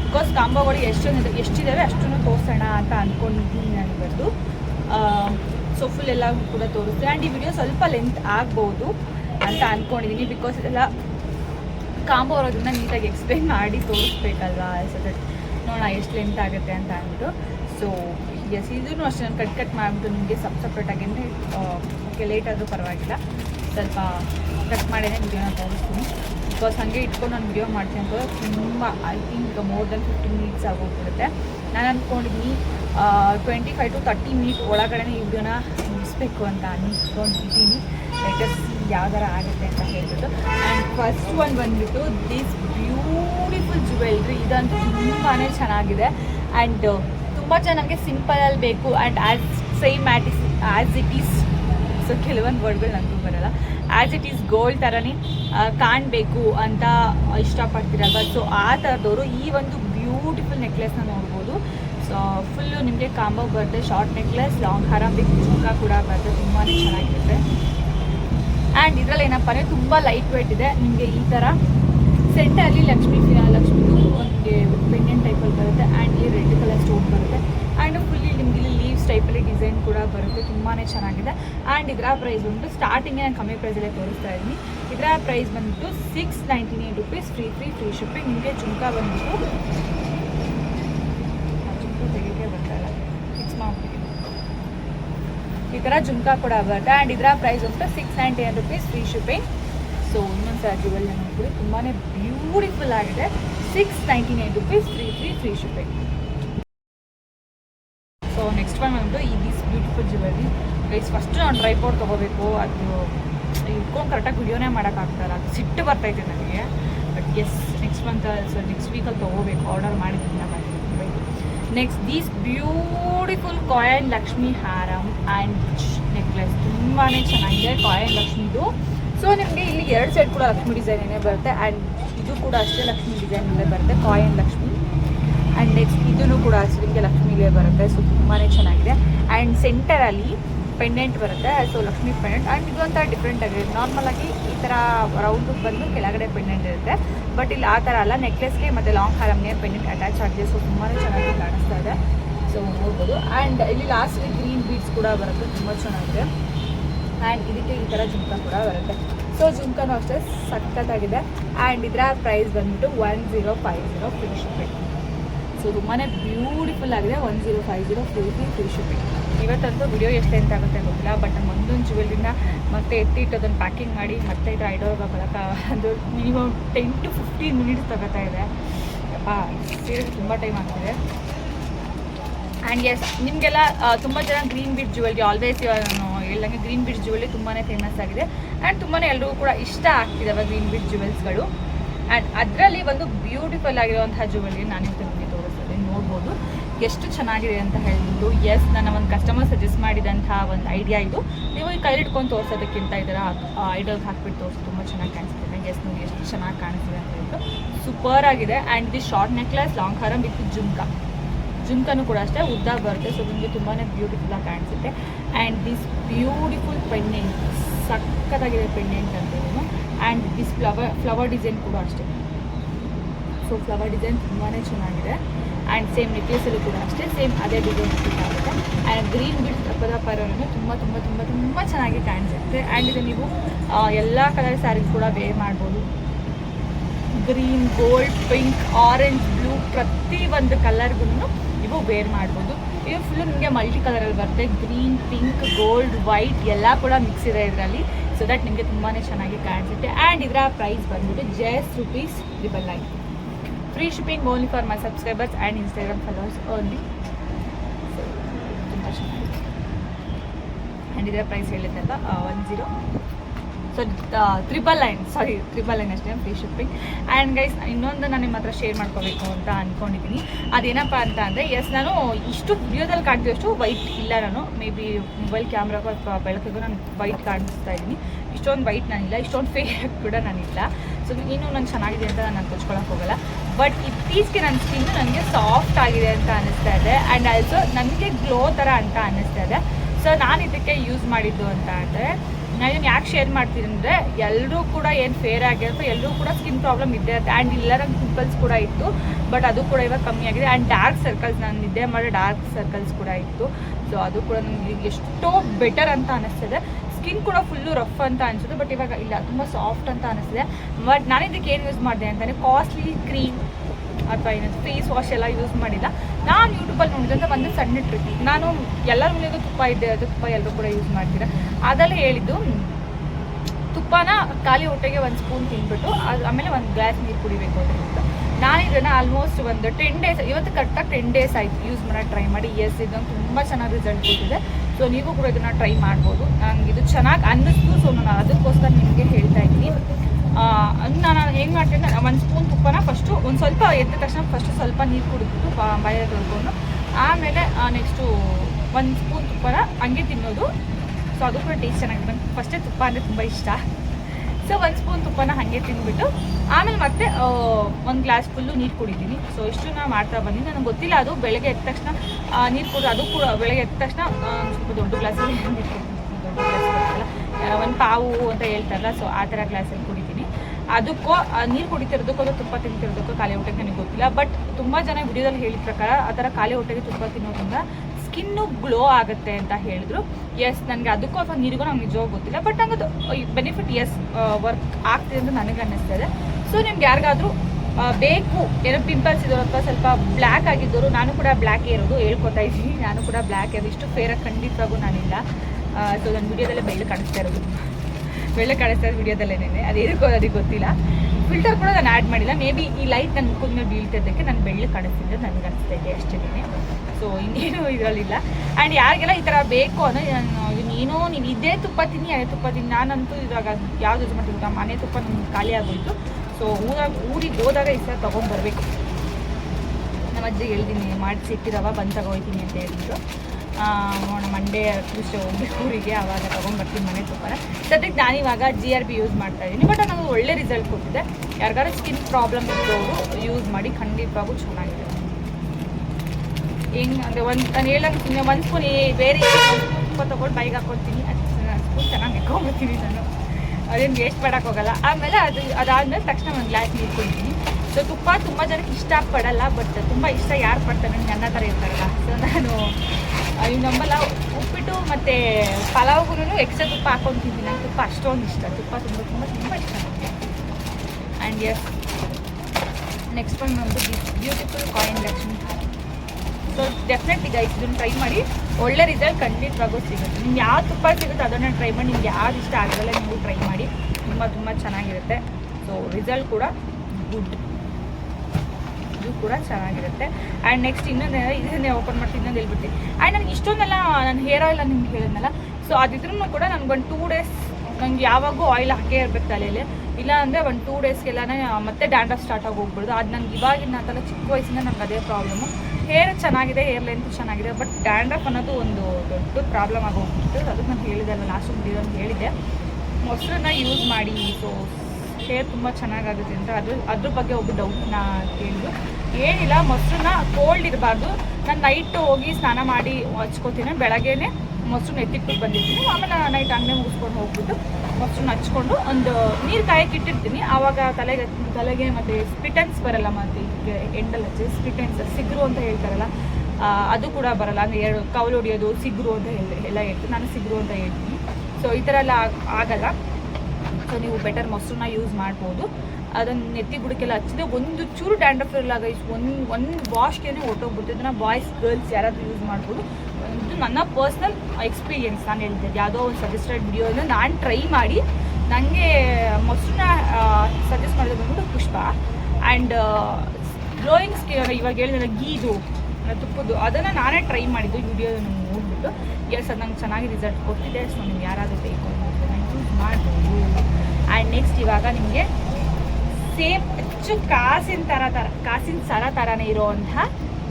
ಬಿಕಾಸ್ ಕಾಂಬೋಗಳು ಎಷ್ಟೊಂದು ಎಷ್ಟಿದ್ದಾವೆ ಅಷ್ಟನ್ನು ತೋರಿಸೋಣ ಅಂತ ಅಂದ್ಕೊಂಡಿದ್ದೀನಿ ನಾನು ಇವತ್ತು. ಸೊ ಫುಲ್ ಎಲ್ಲ ಕೂಡ ತೋರಿಸ್ತೀನಿ. ಆ್ಯಂಡ್ ಈ ವಿಡಿಯೋ ಸ್ವಲ್ಪ ಲೆಂತ್ ಆಗ್ಬೋದು ಅಂತ ಅಂದ್ಕೊಂಡಿದ್ದೀನಿ ಬಿಕಾಸ್ ಇದೆಲ್ಲ ಕಾಂಬೋ ಇರೋದನ್ನ ನೀಟಾಗಿ ಎಕ್ಸ್ಪ್ಲೈನ್ ಮಾಡಿ ತೋರಿಸ್ಬೇಕಲ್ವಾ ಸೊ ದಟ್ ನೋಡೋಣ ಎಷ್ಟು ಲೆಂತ್ ಆಗುತ್ತೆ ಅಂತ ಅಂದ್ಬಿಟ್ಟು. ಸೊ ಎಸ್ ಇದೂ ಅಷ್ಟೇ, ನಾನು ಕಟ್ ಕಟ್ ಮಾಡಿಬಿಟ್ಟು ನಿಮಗೆ ಸಪ್ ಸಪ್ರೇಟಾಗಿ ಓಕೆ ಲೇಟ್ ಆದರೂ ಪರವಾಗಿಲ್ಲ. ಸ್ವಲ್ಪ ಕಟ್ ಮಾಡೇ ವಿಡಿಯೋನ ತೋರಿಸ್ತೀನಿ. ಬಿಕಾಸ್ ಹಾಗೆ ಇಟ್ಕೊಂಡು ನಾನು ವಿಡಿಯೋ ಮಾಡ್ತೀನಿ ಅಂತ ತುಂಬ I think more than fifteen minutes ಆಗೋಗ್ಬಿಡುತ್ತೆ. ನಾನು ಅಂದ್ಕೊಂಡಿದ್ದೀನಿ twenty five to thirty minute ಒಳಗಡೆ ಈ ವಿಡಿಯೋನ ಮುಗಿಸ್ಬೇಕು ಅಂತ ಅನ್ಕೊಂಡಿದ್ದೀನಿ ಲೆಟಸ್ ಯಾವ ಥರ ಆಗುತ್ತೆ ಅಂತ ಹೇಳ್ಬಿಟ್ಟು. ಆ್ಯಂಡ್ ಫಸ್ಟ್ ಒನ್ ಬಂದ್ಬಿಟ್ಟು ದಿಸ್ ಬ್ಯೂಟಿಫುಲ್ ಜ್ಯುವೆಲ್ರಿ ಇದಂತೂ ತುಂಬಾ ಚೆನ್ನಾಗಿದೆ. ಆ್ಯಂಡ್ ತುಂಬ ಜನ ನಮಗೆ ಸಿಂಪಲಲ್ಲಿ ಬೇಕು and as same at is as it is so ಕೆಲವೊಂದು ವರ್ಡ್ಗಳು ನನಗೂ ಬರಲ್ಲ. ಆ್ಯಸ್ ಇಟ್ ಈಸ್ ಗೋಲ್ಡ್ ಥರನೇ ಕಾಣಬೇಕು ಅಂತ ಇಷ್ಟಪಡ್ತಿರಲ್ವ? ಸೊ ಆ ಥರದವರು ಈ ಒಂದು ಬ್ಯೂಟಿಫುಲ್ ನೆಕ್ಲೆಸ್ನ ನೋಡ್ಬೋದು. ಸೊ ಫುಲ್ಲು ನಿಮಗೆ ಕಾಂಬೋ ಬರುತ್ತೆ ಶಾರ್ಟ್ ನೆಕ್ಲೆಸ್ ಲಾಂಗ್ ಹಾರ ಬಿಗ್ ಚುಕ್ಕ ಕೂಡ ಬರುತ್ತೆ ತುಂಬಾ ಚೆನ್ನಾಗಿರುತ್ತೆ. ಆ್ಯಂಡ್ ಇದರಲ್ಲಿ ಏನಪ್ಪ ಅಂದರೆ ತುಂಬ ಲೈಟ್ ವೇಟ್ ಇದೆ. ನಿಮಗೆ ಈ ಥರ ಸೆಂಟಲ್ಲಿ ಲಕ್ಷ್ಮಿ ಲಕ್ಷ್ಮಿದು ಪೆಂಡೆಂಟ್ ಟೈಪಲ್ಲಿ ಬರುತ್ತೆ ಆ್ಯಂಡ್ ಇಲ್ಲಿ ರೆಡ್ ಕಲರ್ ಸ್ಟೋನ್ ಬರುತ್ತೆ. ಆ್ಯಂಡ್ ಫುಲ್ಲಿ ನಿಮಗೆ ಇಲ್ಲಿ ಲೀವ್ಸ್ ಟೈಪಲ್ಲಿ ಡಿಸೈನ್ ಕೂಡ ಬರುತ್ತೆ ತುಂಬಾ ಚೆನ್ನಾಗಿದೆ. ಆ್ಯಂಡ್ ಇದರ ಪ್ರೈಸ್ ಬಂದು ಸ್ಟಾರ್ಟಿಂಗೇ ನಾನು ಕಮ್ಮಿ ಪ್ರೈಸಲ್ಲೇ ತೋರಿಸ್ತಾ ಇದ್ದೀನಿ. ಇದರ ಪ್ರೈಸ್ ಬಂದುಬಿಟ್ಟು six ninety nine rupees free free free shipping ನಿಮಗೆ ಜುಮ್ಕಾ ಬಂದು ಈ ಥರ ಜುಮ್ಕಾ ಕೂಡ ಬರುತ್ತೆ. ಆ್ಯಂಡ್ ಇದರ ಪ್ರೈಸ್ ಬಂದು six ninety nine rupees free shipping so ಇನ್ನೊಂದು ಸಾರಿ ಜುವೆಲ್ ನೋಡ್ಬೋದು ತುಂಬಾ ಬ್ಯೂಟಿಫುಲ್ ಆಗಿದೆ. Six ninety nine rupees free free free shipping so next one ಬಂದು ಈ this beautiful jewellery guys first ನಾನು ಟ್ರೈಪೋರ್ಟ್ ತೊಗೋಬೇಕು. ಅದು ಇಟ್ಕೊಂಡು ಕರೆಕ್ಟಾಗಿ ವಿಡಿಯೋನೇ ಮಾಡೋಕ್ಕಾಗ್ತಾರ ಅದು ಸಿಟ್ಟು ಬರ್ತೈತೆ ನನಗೆ. But yes next month so next ವೀಕಲ್ಲಿ ತೊಗೋಬೇಕು. ಆರ್ಡರ್ ಮಾಡಿದ್ದೀನಿ next these beautiful coin Lakshmi ಹಾರಮ್ and necklace ತುಂಬಾ ಚೆನ್ನಾಗಿದೆ ಕಾಯನ್ ಲಕ್ಷ್ಮಿದು ಸೊ ನಿಮಗೆ ಇಲ್ಲಿ ಎರಡು ಸೈಡ್ ಕೂಡ ಲಕ್ಷ್ಮಿ ಡಿಸೈನೇ ಬರುತ್ತೆ. ಆ್ಯಂಡ್ ಇದು ಕೂಡ ಅಷ್ಟೇ ಲಕ್ಷ್ಮಿ ಡಿಸೈನಲ್ಲೇ ಬರುತ್ತೆ ಕಾಯಿನ್ ಲಕ್ಷ್ಮಿ. ಆ್ಯಂಡ್ ನೆಕ್ಸ್ಟ್ ಇದೂ ಕೂಡ ನಿಮಗೆ ಲಕ್ಷ್ಮಿಗೆ ಬರುತ್ತೆ ಸೊ ತುಂಬಾ ಚೆನ್ನಾಗಿದೆ. ಆ್ಯಂಡ್ ಸೆಂಟರಲ್ಲಿ ಪೆಂಡೆಂಟ್ ಬರುತ್ತೆ ಸೊ ಲಕ್ಷ್ಮಿ ಪೆಂಡೆಂಟ್ ಆ್ಯಂಡ್ ಇದೊಂಥರ ಡಿಫ್ರೆಂಟ್ ಆಗಿದೆ ನಾರ್ಮಲ್ ಆಗಿ ಈ ಥರ ರೌಂಡ್ ಬಂದು ಕೆಳಗಡೆ ಪೆಂಡೆಂಟ್ ಇರುತ್ತೆ. ಬಟ್ ಇಲ್ಲಿ ಆ ಥರ ಅಲ್ಲ ನೆಕ್ಲೆಸ್ಗೆ ಮತ್ತು ಲಾಂಗ್ ಹಾರಮ್ಗೆ ಪೆಂಡೆಂಟ್ ಅಟ್ಯಾಚ್ ಆಗಿದೆ ಸೊ ತುಂಬಾ ಚೆನ್ನಾಗಿ ಕಾಣಿಸ್ತಾ ಇದೆ. ಸೊ ನೋಡ್ಬೋದು. ಆ್ಯಂಡ್ ಇಲ್ಲಿ ಲಾಸ್ಟ್ಗೆ ಗ್ರೀನ್ ಬೀಡ್ಸ್ ಕೂಡ ಬರುತ್ತೆ, ತುಂಬ ಚೆನ್ನಾಗಿದೆ. ಆ್ಯಂಡ್ ಇದಕ್ಕೆ ಈ ಥರ ಜುಮ್ಕಾ ಕೂಡ ಬರುತ್ತೆ. ಸೊ ಜುಮ್ಕಾನು ಅಷ್ಟೇ ಸಖತ್ತಾಗಿದೆ. ಆ್ಯಂಡ್ ಇದರ ಪ್ರೈಸ್ ಬಂದ್ಬಿಟ್ಟು one zero five zero free shipping so ತುಂಬಾ ಬ್ಯೂಟಿಫುಲ್ ಆಗಿದೆ. One zero five zero free free shipping ಇವತ್ತಂತೂ video ಎಷ್ಟು ಅಂತ ಆಗುತ್ತೆ ಗೊತ್ತಿಲ್ಲ ಬಟ್ ನಮ್ಮ ಒಂದೊಂದು ಜುವೆಲ್ರಿನ ಮತ್ತೆ ಎತ್ತಿಟ್ಟು ಅದನ್ನು ಪ್ಯಾಕಿಂಗ್ ಮಾಡಿ, ಮತ್ತೆ ಇದು ಐಡೋರ್ಗೆ ಬರೋಕೆ ಅದು minimum ten to fifteen minutes ತಗೋತಾ ಇದೆ. ಸೀರಿಯಸ್ ತುಂಬ ಟೈಮ್ ಆಗ್ತಿದೆ ಆ್ಯಂಡ್ ಎಸ್ ನಿಮಗೆಲ್ಲ ತುಂಬ ಜನ ಗ್ರೀನ್ ಬೀಟ್ ಜುವೆಲ್ರಿ ಆಲ್ವೇಸ್ ನಾನು ಹೇಳ್ದಂಗೆ ಗ್ರೀನ್ ಬೀಚ್ ಜುವೆಲ್ಲಿ ತುಂಬಾ ಫೇಮಸ್ ಆಗಿದೆ. ಆ್ಯಂಡ್ ತುಂಬಾ ಎಲ್ಲರೂ ಕೂಡ ಇಷ್ಟ ಆಗ್ತಿದ್ದಾವೆ ಗ್ರೀನ್ ಬೀಚ್ ಜುವೆಲ್ಸ್ಗಳು ಆ್ಯಂಡ್ ಅದರಲ್ಲಿ ಒಂದು ಬ್ಯೂಟಿಫುಲ್ ಆಗಿರುವಂತಹ ಜುವೆಲ್ರಿ ನಾನು ಇವತ್ತು ನಿಮಗೆ ತೋರಿಸ್ತೀನಿ. ನೋಡ್ಬೋದು. ಎಷ್ಟು ಚೆನ್ನಾಗಿದೆ ಅಂತ ಹೇಳ್ಬಿಟ್ಟು ಎಸ್ ನನ್ನ ಒಂದು ಕಸ್ಟಮರ್ ಸಜೆಸ್ಟ್ ಮಾಡಿದಂತಹ ಒಂದು ಐಡಿಯಾ ಇದು. ನೀವು ಈ ಕೈ ಇಟ್ಕೊಂಡು ತೋರಿಸೋದಕ್ಕಿಂತ ಇದರ ಐಡಲ್ಗೆ ಹಾಕ್ಬಿಟ್ಟು ತೋರಿಸ್, ತುಂಬ ಚೆನ್ನಾಗಿ ಕಾಣಿಸ್ತಿದೆ. ಎಸ್ ನೋಡಿ, ಎಷ್ಟು ಚೆನ್ನಾಗಿ ಕಾಣಿಸ್ತಿದೆ ಅಂತ ಹೇಳ್ಬಿಟ್ಟು. ಸೂಪರ್ ಆಗಿದೆ. And the short necklace long harm with jhumka ಜುಮ್ಕನು ಕೂಡ ಅಷ್ಟೇ ಉದ್ದ ಬರುತ್ತೆ. ಸೊ ನಿಮಗೆ ತುಂಬಾ ಬ್ಯೂಟಿಫುಲ್ ಆಗಿ ಕಾಣಿಸುತ್ತೆ. ಆ್ಯಂಡ್ ದಿಸ್ ಬ್ಯೂಟಿಫುಲ್ ಪೆಂಡೆಂಟ್ ಸಕ್ಕತ್ತಾಗಿದೆ ಪೆಂಡೆಂಟ್ ಅಂತ ಹೇಳಿ and this flower flower design ಕೂಡ ಅಷ್ಟೇ. ಸೊ ಫ್ಲವರ್ ಡಿಸೈನ್ ತುಂಬಾ ಚೆನ್ನಾಗಿದೆ. ಆ್ಯಂಡ್ ಸೇಮ್ ನೆಕ್ಲೆಸಲ್ಲೂ ಕೂಡ ಅಷ್ಟೇ. ಸೇಮ್ ಅದೇ ಡಿಸೈನ್ ಆಗುತ್ತೆ. ಆ್ಯಂಡ್ ಗ್ರೀನ್ ಬಿಟ್ ಪದ ಪರವನ್ನು ತುಂಬ ತುಂಬ ತುಂಬ ತುಂಬ ಚೆನ್ನಾಗಿ ಕಾಣಿಸುತ್ತೆ. ಆ್ಯಂಡ್ ಇದು ನೀವು ಎಲ್ಲ ಕಲರ್ ಸ್ಯಾರೀಸ್ ಕೂಡ ವೇರ್ ಮಾಡ್ಬೋದು. Green gold pink orange blue ಪ್ರತಿ ಒಂದು ಕಲರ್ಗೂ ನೀವು ವೇರ್ ಮಾಡ್ಬೋದು. ಇದು ಫುಲ್ಲು ನಿಮಗೆ ಮಲ್ಟಿ ಕಲರಲ್ಲಿ ಬರುತ್ತೆ. ಗ್ರೀನ್ ಪಿಂಕ್ ಗೋಲ್ಡ್ ವೈಟ್ ಎಲ್ಲ ಕೂಡ ಮಿಕ್ಸ್ ಇದೆ ಇದರಲ್ಲಿ. ಸೊ ದಟ್ ನಿಮಗೆ ತುಂಬಾ ಚೆನ್ನಾಗಿ ಕಾಣಿಸುತ್ತೆ. ಆ್ಯಂಡ್ ಇದರ ಪ್ರೈಸ್ ಬಂದ್ಬಿಟ್ಟು ಜೆಸ್ ರುಪೀಸ್ ರಿಬಲ್ ಆಗಿ free shipping only for my subscribers and Instagram followers only ತುಂಬ ಚೆನ್ನಾಗಿದೆ. ಆ್ಯಂಡ್ ಇದರ ಪ್ರೈಸ್ ಹೇಳಿದ್ದಲ್ಲ one zero so triple nine sorry triple nine ಅಷ್ಟೇ ಫ್ರೀ ಶಿಪ್ಪಿಂಗ್ ಆ್ಯಂಡ್ ಗೈಸ್ ಇನ್ನೊಂದು ನಾನು ನಿಮ್ಮ ಹತ್ರ ಶೇರ್ ಮಾಡ್ಕೋಬೇಕು ಅಂತ ಅಂದ್ಕೊಂಡಿದ್ದೀನಿ ಅದೇನಪ್ಪ ಅಂತ ಅಂದರೆ ಎಸ್ ನಾನು ಇಷ್ಟು ವಿಡಿಯೋದಲ್ಲಿ ಕಾಣ್ತಿದ್ದಷ್ಟು ವೈಟ್ ಇಲ್ಲ ನಾನು. ಮೇ ಬಿ ಮೊಬೈಲ್ ಕ್ಯಾಮ್ರಾಗೂ ಅಥವಾ ಬೆಳಕಿಗೂ ನಾನು ವೈಟ್ ಕಾಣಿಸ್ತಾ ಇದ್ದೀನಿ. ಇಷ್ಟೊಂದು ವೈಟ್ ನಾನಿಲ್ಲ, ಇಷ್ಟೊಂದು ಫೇಕ್ ಕೂಡ ನಾನಿಲ್ಲ. ಸೊ ಇನ್ನೂ ನಾನು ಚೆನ್ನಾಗಿದೆ ಅಂತ ನಾನು ಕೊಚ್ಕೊಳಕ್ಕೆ ಹೋಗಲ್ಲ. ಬಟ್ ಇತ್ತೀಚೆಗೆ ನನ್ನ ಸ್ಕಿನ್ ನನಗೆ ಸಾಫ್ಟ್ ಆಗಿದೆ ಅಂತ ಅನ್ನಿಸ್ತಾ ಇದೆ. ಆ್ಯಂಡ್ ಆಲ್ಸೋ ನನಗೆ ಗ್ಲೋ ಥರ ಅಂತ ಅನ್ನಿಸ್ತಾ ಇದೆ. ಸೊ ನಾನು ಇದಕ್ಕೆ ಯೂಸ್ ಮಾಡಿದ್ದು ಅಂತ ಅಂದರೆ ನಾನು ಯಾಕೆ ಶೇರ್ ಮಾಡ್ತೀನಿ ಅಂದರೆ ಎಲ್ಲರೂ ಕೂಡ ಏನು ಫೇರ್ ಆಗಿರುತ್ತೋ ಎಲ್ಲರೂ ಕೂಡ ಸ್ಕಿನ್ ಪ್ರಾಬ್ಲಮ್ ಇದ್ದೇ ಇರುತ್ತೆ. ಆ್ಯಂಡ್ ಇಲ್ಲರಂಗೆ ಪಿಂಪಲ್ಸ್ ಕೂಡ ಇತ್ತು ಬಟ್ ಅದು ಕೂಡ ಇವಾಗ ಕಮ್ಮಿ ಆಗಿದೆ. ಆ್ಯಂಡ್ ಡಾರ್ಕ್ ಸರ್ಕಲ್ಸ್ ನಾನು ನಿದ್ದೆ ಮಾಡೋ ಡಾರ್ಕ್ ಸರ್ಕಲ್ಸ್ ಕೂಡ ಇತ್ತು. ಸೊ ಅದು ಕೂಡ ನನಗೆ ಎಷ್ಟೋ ಬೆಟರ್ ಅಂತ ಅನಿಸ್ತಿದೆ. ಸ್ಕಿನ್ ಕೂಡ ಫುಲ್ಲು ರಫ್ ಅಂತ ಅನಿಸುತ್ತೆ ಬಟ್ ಇವಾಗ ಇಲ್ಲ, ತುಂಬ ಸಾಫ್ಟ್ ಅಂತ ಅನಿಸ್ತಿದೆ. ಬಟ್ ನಾನು ಇದಕ್ಕೆ ಏನು ಯೂಸ್ ಮಾಡಿದೆ ಅಂತಂದರೆ ಕಾಸ್ಟ್ಲಿ ಕ್ರೀಮ್ ಅಥವಾ ಏನಂತ ಫೇಸ್ ವಾಶ್ ಎಲ್ಲ ಯೂಸ್ ಮಾಡಿಲ್ಲ. ನಾನು ಯೂಟ್ಯೂಬಲ್ಲಿ ನೋಡಿದಂಥ ಒಂದು ಸಣ್ಣ ಟ್ರಿಕ್ ನಾನು ಎಲ್ಲರ ಮನೆಗೂ ತುಪ್ಪ ಇದೆ ಅದು ತುಪ್ಪ ಎಲ್ಲರೂ ಕೂಡ ಯೂಸ್ ಮಾಡ್ತೀರಾ? ಅದೆಲ್ಲ ಹೇಳಿದ್ದು, ತುಪ್ಪನ ಖಾಲಿ ಹೊಟ್ಟೆಗೆ ಒಂದು ಸ್ಪೂನ್ ತಿಂದ್ಬಿಟ್ಟು ಅದು ಆಮೇಲೆ ಒಂದು ಗ್ಲಾಸ್ ನೀರು ಕುಡಿಬೇಕು ಅಂತ. ನಾನು ಇದನ್ನು ಆಲ್ಮೋಸ್ಟ್ ಒಂದು ಟೆನ್ ಡೇಸ್ ಇವತ್ತು ಕರೆಕ್ಟಾಗಿ ಟೆನ್ ಡೇಸ್ ಆಯಿತು. ಯೂಸ್ ಮಾಡೋಕ್ಕೆ ಟ್ರೈ ಮಾಡಿ. ಎಸ್ ಇದೊಂದು ತುಂಬ ಚೆನ್ನಾಗಿ ರಿಸಲ್ಟ್ ಕೊಟ್ಟಿದೆ. ಸೊ ನೀವು ಕೂಡ ಇದನ್ನು ಟ್ರೈ ಮಾಡ್ಬೋದು. ನಂಗೆ ಇದು ಚೆನ್ನಾಗಿ ಅನ್ನಿಸ್ತು. ಸೊ ನಾನು ಅದಕ್ಕೋಸ್ಕರ ನಿಮಗೆ ಹೇಳ್ತಾ ಇದ್ದೀನಿ. ನಾನು ಹೆಂಗೆ ಮಾಡ್ತೀನಿ ಒಂದು ಸ್ಪೂನ್ ತುಪ್ಪನ ಫಸ್ಟು ಒಂದು ಸ್ವಲ್ಪ ಎದ್ದ ತಕ್ಷಣ ಫಸ್ಟು ಸ್ವಲ್ಪ ನೀರು ಕುಡಿದ್ಬಿಟ್ಟು ಬಾಯ ತೊಳ್ಕೊಂಡು, ಆಮೇಲೆ ನೆಕ್ಸ್ಟು ಒಂದು ಸ್ಪೂನ್ ತುಪ್ಪನ ಹಂಗೆ ತಿನ್ನೋದು. ಸೊ ಅದು ಕೂಡ ಟೇಸ್ಟ್ ಚೆನ್ನಾಗಿದೆ ನಂಗೆ ಫಸ್ಟೇ ತುಪ್ಪ ಅಂದರೆ ತುಂಬ ಇಷ್ಟ. ಸೊ ಒಂದು ಸ್ಪೂನ್ ತುಪ್ಪನ ಹಾಗೆ ತಿಂದ್ಬಿಟ್ಟು ಆಮೇಲೆ ಮತ್ತೆ ಒಂದು ಗ್ಲಾಸ್ ಫುಲ್ಲು ನೀರು ಕುಡಿತೀನಿ. ಸೊ ಇಷ್ಟು ನಾನು ಮಾಡ್ತಾ ಬಂದಿನಿ ನನಗೆ ಗೊತ್ತಿಲ್ಲ ಅದು ಬೆಳಗ್ಗೆ ಎದ್ದ ತಕ್ಷಣ ನೀರು ಕುಡಿದು, ಅದು ಕೂಡ ಬೆಳಗ್ಗೆ ಎದ್ದ ತಕ್ಷಣ ಸ್ವಲ್ಪ ದೊಡ್ಡ ಗ್ಲಾಸಲ್ಲಿ ನೀರು ಕುಡಿತೀನಿ ದೊಡ್ಡ ಒಂದು ಪಾವು ಅಂತ ಹೇಳ್ತಾರಲ್ಲ ಸೊ ಆ ಥರ ಗ್ಲಾಸಲ್ಲಿ ಕುಡಿತೀನಿ. ಅದಕ್ಕೋ ನೀರು ಕುಡಿತಿರೋದಕ್ಕೋ ಅಥವಾ ತುಪ್ಪ ತಿಂತಿರೋದಕ್ಕೋ ಖಾಲಿ ಹೊಟ್ಟೆಗೆ ನನಗೆ ಗೊತ್ತಿಲ್ಲ. ಬಟ್ ತುಂಬ ಜನ ವಿಡಿಯೋದಲ್ಲಿ ಹೇಳಿದ ಪ್ರಕಾರ ಆ ಥರ ಖಾಲಿ ಹೊಟ್ಟೆಗೆ ತುಪ್ಪ ತಿನ್ನೋದ್ರಿಂದ ಸ್ಕಿನ್ನು ಗ್ಲೋ ಆಗುತ್ತೆ ಅಂತ ಹೇಳಿದ್ರು. ಎಸ್ ನನಗೆ ಅದಕ್ಕೂ ಅಥವಾ ನೀರಿಗೂ ನಂಗೆ ನಿಜವಾಗ ಗೊತ್ತಿಲ್ಲ. ಬಟ್ ನಂಗೆ ಬೆನಿಫಿಟ್ ಎಸ್ ವರ್ಕ್ ಆಗ್ತಿದೆ ಅಂತ ನನಗೆ ಅನ್ನಿಸ್ತಾ ಇದೆ. ಸೊ ನಿಮ್ಗೆ ಯಾರಿಗಾದ್ರೂ ಬೇಕು, ಏನೋ ಪಿಂಪಲ್ಸ್ ಇದ್ದವರು ಅಥವಾ ಸ್ವಲ್ಪ ಬ್ಲ್ಯಾಕ್ ಆಗಿದ್ದವರು ನಾನು ಕೂಡ ಬ್ಲ್ಯಾಕ್ ಇರೋದು ಹೇಳ್ಕೊತಾ ಇದ್ದೀನಿ. ನಾನು ಕೂಡ ಬ್ಲ್ಯಾಕ್ ಇರೋದು ಇಷ್ಟು ಫೇರಾಗಿ ಖಂಡಿತವಾಗೂ ನಾನಿಲ್ಲ. ಸೊ ನನ್ನ ವಿಡಿಯೋದಲ್ಲೇ ಬೆಳ್ಳಿ ಕಾಣಿಸ್ತಾ ಇರೋದು. ಬೆಳ್ಳು ಕಾಣಿಸ್ತಾ ಇರೋದು ವಿಡಿಯೋದಲ್ಲೇನೆ ಅದೇನಕ್ಕೋ ಅದಕ್ಕೆ ಗೊತ್ತಿಲ್ಲ. ಫಿಲ್ಟರ್ ಕೂಡ ನಾನು ಆ್ಯಡ್ ಮಾಡಿಲ್ಲ. ಮೇ ಬಿ ಈ ಲೈಟ್ ನನ್ನ ಮುಖದ ಮೇಲೆ ಬೀಳ್ತಿದ್ದಕ್ಕೆ ನಾನು ಬೆಳ್ಳಿ ಕಾಣಿಸ್ತಿದ್ದೆ ನನಗೆ ಅನಿಸ್ತಾ ಇದೆ ಅಷ್ಟೇ ಸೊ ಇನ್ನೇನು ಇದರಲ್ಲಿಲ್ಲ ಆ್ಯಂಡ್ ಯಾರಿಗೆಲ್ಲ ಈ ಥರ ಬೇಕು ಅಂದರೆ ನಾನು ನೀನು ನೀನು ಇದೇ ತುಪ್ಪ ತಿನ್ನಿ ಅದೇ ತುಪ್ಪ ತಿನ್ನಿ. ನಾನಂತೂ ಇವಾಗ ಯಾವ್ದು ಯೂಸ್ ಮಾಡ್ತೀನಿ? ಮನೆ ತುಪ್ಪ ನಮ್ಗೆ ಖಾಲಿ ಆಗೋಯ್ತು. ಸೊ ಊರಾಗ ಊರಿಗೆ ಹೋದಾಗ ಈ ಸಲ ತೊಗೊಂಡ್ಬರ್ಬೇಕು ನಮ್ಮ ಅಜ್ಜಿಗೆ ಹೇಳ್ತೀನಿ ಮಾಡಿಸಿಟ್ಟಿರವ ಬಂದು ತಗೋಯ್ತೀನಿ ಅಂತ ಆ, ನೋಡೋಣ ಮಂಡೇ ಟ್ಯೂಸ್ಡೇ ಹೋಗ್ಬೇಕು ಊರಿಗೆ ಆವಾಗ ತೊಗೊಂಡ್ಬರ್ತೀನಿ ಮನೆ ತುಪ್ಪನ ಸದ್ಯಕ್ಕೆ ನಾನು ಇವಾಗ ಜಿ ಆರ್ ಬಿ ಯೂಸ್ ಮಾಡ್ತಾ ಇದ್ದೀನಿ ಬಟ್ ನನಗೆ ಒಳ್ಳೆ ರಿಸಲ್ಟ್ ಕೊಟ್ಟಿದೆ. ಯಾರಿಗಾರು ಸ್ಕಿನ್ ಪ್ರಾಬ್ಲಮ್ ಇದ್ದವರು ಯೂಸ್ ಮಾಡಿ ಖಂಡಿತವಾಗೂ ಚೆನ್ನಾಗಿದೆ. ಹೆಂಗೆ ಅಂದರೆ ಒಂದು, ನಾನು ಹೇಳಂಗೆ ಒಂದು ಸ್ಪೂನ್ ಬೇರೆ ತುಪ್ಪ ತೊಗೊಂಡು ಬೈಗೆ ಹಾಕೊತೀನಿ ಸ್ಪೂನ್ ಚೆನ್ನಾಗಿ ಹಾಕೊಂಡ್ಬಿಡ್ತೀನಿ ನಾನು. ಅದೇನು ವೇಸ್ಟ್ ಮಾಡೋಕೆ ಹೋಗಲ್ಲ. ಆಮೇಲೆ ಅದು, ಅದಾದಮೇಲೆ ತಕ್ಷಣ ಒಂದು ಗ್ಲಾಸ್ ನೀರು ಕುಡಿತೀನಿ. ಸೊ ತುಪ್ಪ ತುಂಬ ಜನಕ್ಕೆ ಇಷ್ಟಪಡಲ್ಲ ಬಟ್ ತುಂಬ ಇಷ್ಟ ಯಾರು ಪಡ್ತಾರೆ, ನನಗೆ ಅನ್ನ ಥರ ಇರ್ತಾರಲ್ಲ. ಸೊ ನಾನು ಇವು ನಂಬಲ್ಲ ಉಪ್ಪಿಟ್ಟು ಮತ್ತು ಪಲಾವ್ಗೂ ಎಕ್ಸ್ಟ್ರಾ ತುಪ್ಪ ಹಾಕೊಂತಿದ್ದೀನಿ ನಂಗೆ ತುಪ್ಪ ಅಷ್ಟೊಂದು ಇಷ್ಟ. ತುಪ್ಪ ತುಂಬ ತುಂಬ ತುಂಬ ಇಷ್ಟ ಆ್ಯಂಡ್ ಎಸ್ ನೆಕ್ಸ್ಟ್ ಒನ್ ನಮ್ಮದು beautiful coin Lakshmi. So definitely guys ಇದನ್ನು ಟ್ರೈ ಮಾಡಿ. ಒಳ್ಳೆ ರಿಸಲ್ಟ್ ಖಂಡಿತವಾಗೂ ಸಿಗುತ್ತೆ. ನಿಮ್ಗೆ ಯಾವ ತುಪ್ಪ ಸಿಗುತ್ತೆ ಅದನ್ನು ಟ್ರೈ ಮಾಡಿ. ನಿಮ್ಗೆ ಯಾವ್ದು ಇಷ್ಟ ಆಗಲ್ಲ ನೀವು ಟ್ರೈ ಮಾಡಿ. ತುಂಬ ತುಂಬ ಚೆನ್ನಾಗಿರುತ್ತೆ. ಸೊ ರಿಸಲ್ಟ್ ಕೂಡ ಗುಡ್ ಇದು ಕೂಡ ಚೆನ್ನಾಗಿರುತ್ತೆ. ಆ್ಯಂಡ್ ನೆಕ್ಸ್ಟ್ ಇನ್ನೊಂದು, ಇದನ್ನೇ ಓಪನ್ ಮಾಡ್ತೀನಿ, ಇನ್ನೊಂದು ಹೇಳ್ಬಿಟ್ಟು ಆ್ಯಂಡ್ ನನಗೆ ಇಷ್ಟೊಂದೆಲ್ಲ ನಾನು ಹೇರ್ ಆಯಿಲ್ ನಿಮ್ಗೆ ಹೇಳಿದ್ನಲ್ಲ ಸೊ ಅದಿದ್ರೂ ಕೂಡ ನನಗೊಂದು ಟೂ ಡೇಸ್ ನನಗೆ ಯಾವಾಗೂ ಆಯಿಲ್ ಹಾಕೇ ಇರಬೇಕು ತಲೆಯಲ್ಲಿ ಇಲ್ಲ ಅಂದರೆ ಒಂದು ಟೂ ಡೇಸ್ಗೆಲ್ಲನೇ ಮತ್ತೆ ಡ್ಯಾಂಡ್ರಫ್ ಸ್ಟಾರ್ಟ್ ಆಗಿ ಹೋಗ್ಬಿಡ್ದು. ಅದು ನನಗೆ ಇವಾಗಿನ ಥರ ಚಿಕ್ಕ ವಯಸ್ಸಿಂದ ನನಗೆ ಅದೇ ಪ್ರಾಬ್ಲಮ್ಮು ಹೇರ್ ಚೆನ್ನಾಗಿದೆ ಹೇರ್ ಲೆಂತ್ ಚೆನ್ನಾಗಿದೆ ಬಟ್ ಡ್ಯಾಂಡ್ರಫ್ ಅನ್ನೋದು ಒಂದು ದೊಡ್ಡ ಪ್ರಾಬ್ಲಮ್ ಆಗಿ ಅದಕ್ಕೆ ನಾನು ಹೇಳಿದೆ ಅಲ್ಲ ಲಾಸ್ಟ್ ಒಂದು ಹೇಳಿದೆ ಮೊಸರನ್ನ ಯೂಸ್ ಮಾಡಿ ಸೊ ಹೇರ್ ತುಂಬ ಚೆನ್ನಾಗಾಗುತ್ತೆ ಅಂತ ಅದು, ಅದ್ರ ಬಗ್ಗೆ ಒಬ್ಬ ಡೌಟ್ನ ಕೇಳಿದ್ರು. ಏನಿಲ್ಲ, ಮೊಸರನ್ನ ಕೋಲ್ಡ್ ಇರಬಾರ್ದು. ನಾನು ನೈಟ್ ಹೋಗಿ ಸ್ನಾನ ಮಾಡಿ ಹಚ್ಕೋತೀನಿ. ಬೆಳಗ್ಗೆನೆ ಮೊಸರನ್ನ ಎತ್ತಿಟ್ಬಿಟ್ಟು ಬಂದಿರ್ತೀನಿ ಆಮೇಲೆ ನೈಟ್ ಹಂಗೆ ಮುಗಿಸ್ಕೊಂಡು ಹೋಗ್ಬಿಟ್ಟು ಮೊಸರನ್ನ ಹಚ್ಕೊಂಡು ಒಂದು ನೀರು ಕಾಯಕ್ಕೆ ಇಟ್ಟಿರ್ತೀನಿ. ಆವಾಗ ತಲೆಗೆ ತಲೆಗೆ ಮತ್ತು ಸ್ಪಿಟನ್ಸ್ ಬರಲ್ಲ ಮತ್ತು ಎಂಡಲ್ ಹಚ್ಚಿ ಸ್ಪಿಟನ್ಸ್ ಸಿಗ್ರು ಅಂತ ಹೇಳ್ತಾರಲ್ಲ ಅದು ಕೂಡ ಬರಲ್ಲ. ಅಂದರೆ ಎರಡು ಕೌಲು ಹೊಡಿಯೋದು ಸಿಗ್ರು ಅಂತ ಹೇಳಿ ಎಲ್ಲ ಹೇಳ್ತೀನಿ ನಾನು ಸಿಗ್ರು ಅಂತ ಹೇಳ್ತೀನಿ. ಸೊ ಈ ಥರ ಎಲ್ಲ ಆಗ್- ಆಗಲ್ಲ. ಸೊ ನೀವು ಬೆಟರ್ ಮೊಸರನ್ನ ಯೂಸ್ ಮಾಡ್ಬೋದು. ಅದನ್ನು ನೆತ್ತಿ ಗುಡಿಕೆಲ್ಲ ಹಚ್ಚಿದೆ ಒಂದು ಚೂರು ಡ್ಯಾಂಡ್ರಫ್ ಇರಲ್ಲ ಗೈಸ್ ಒಂದು ಒಂದು ವಾಶ್ಗೆ ಹೊಟ್ಟೋಗ್ಬಿಡ್ತು ಇದನ್ನು ಬಾಯ್ಸ್ ಗರ್ಲ್ಸ್ ಯಾರಾದರೂ ಯೂಸ್ ಮಾಡ್ಬೋದು. ಇದು ನನ್ನ ಪರ್ಸ್ನಲ್ ಎಕ್ಸ್ಪೀರಿಯೆನ್ಸ್ ನಾನು ಹೇಳ್ತಿದ್ದೆ ಯಾವುದೋ ಒಂದು ಸಜೆಸ್ಟೆಡ್ ವಿಡಿಯೋ ವಿಡಿಯೋನ ನಾನು ಟ್ರೈ ಮಾಡಿ ನನಗೆ ಮೊಸರನ್ನ ಸಜೆಸ್ಟ್ ಮಾಡಿದ್ರು ಬಂದ್ಬಿಟ್ಟು ಪುಷ್ಪ. ಆ್ಯಂಡ್ ಗ್ಲೋಯಿಂಗ್ ಸ್ಕಿನ್ ಇವಾಗ ಹೇಳಿದ್ರೆ ಗೀದು ಆ, ತುಪ್ಪದ್ದು ಅದನ್ನು ನಾನೇ ಟ್ರೈ ಮಾಡಿದ್ದು ವಿಡಿಯೋ ನೋಡಿಬಿಟ್ಟು. ಎಸ್ ಅದು ನಂಗೆ ಚೆನ್ನಾಗಿ ರಿಸಲ್ಟ್ ಕೊಟ್ಟಿದೆ. ಸೊ ನಿಮ್ಗೆ ಯಾರಾದರೂ ಬೇಕು ಅಂತ ಯೂಸ್ ಮಾಡ್ಬೋದು. ಆ್ಯಂಡ್ ನೆಕ್ಸ್ಟ್ ಇವಾಗ ನಿಮಗೆ ಸೇಮ್ ಹೆಚ್ಚು ಕಾಸಿನ ಥರ ಥರ ಕಾಸಿನ ಸರ ಥರನೇ ಇರೋವಂಥ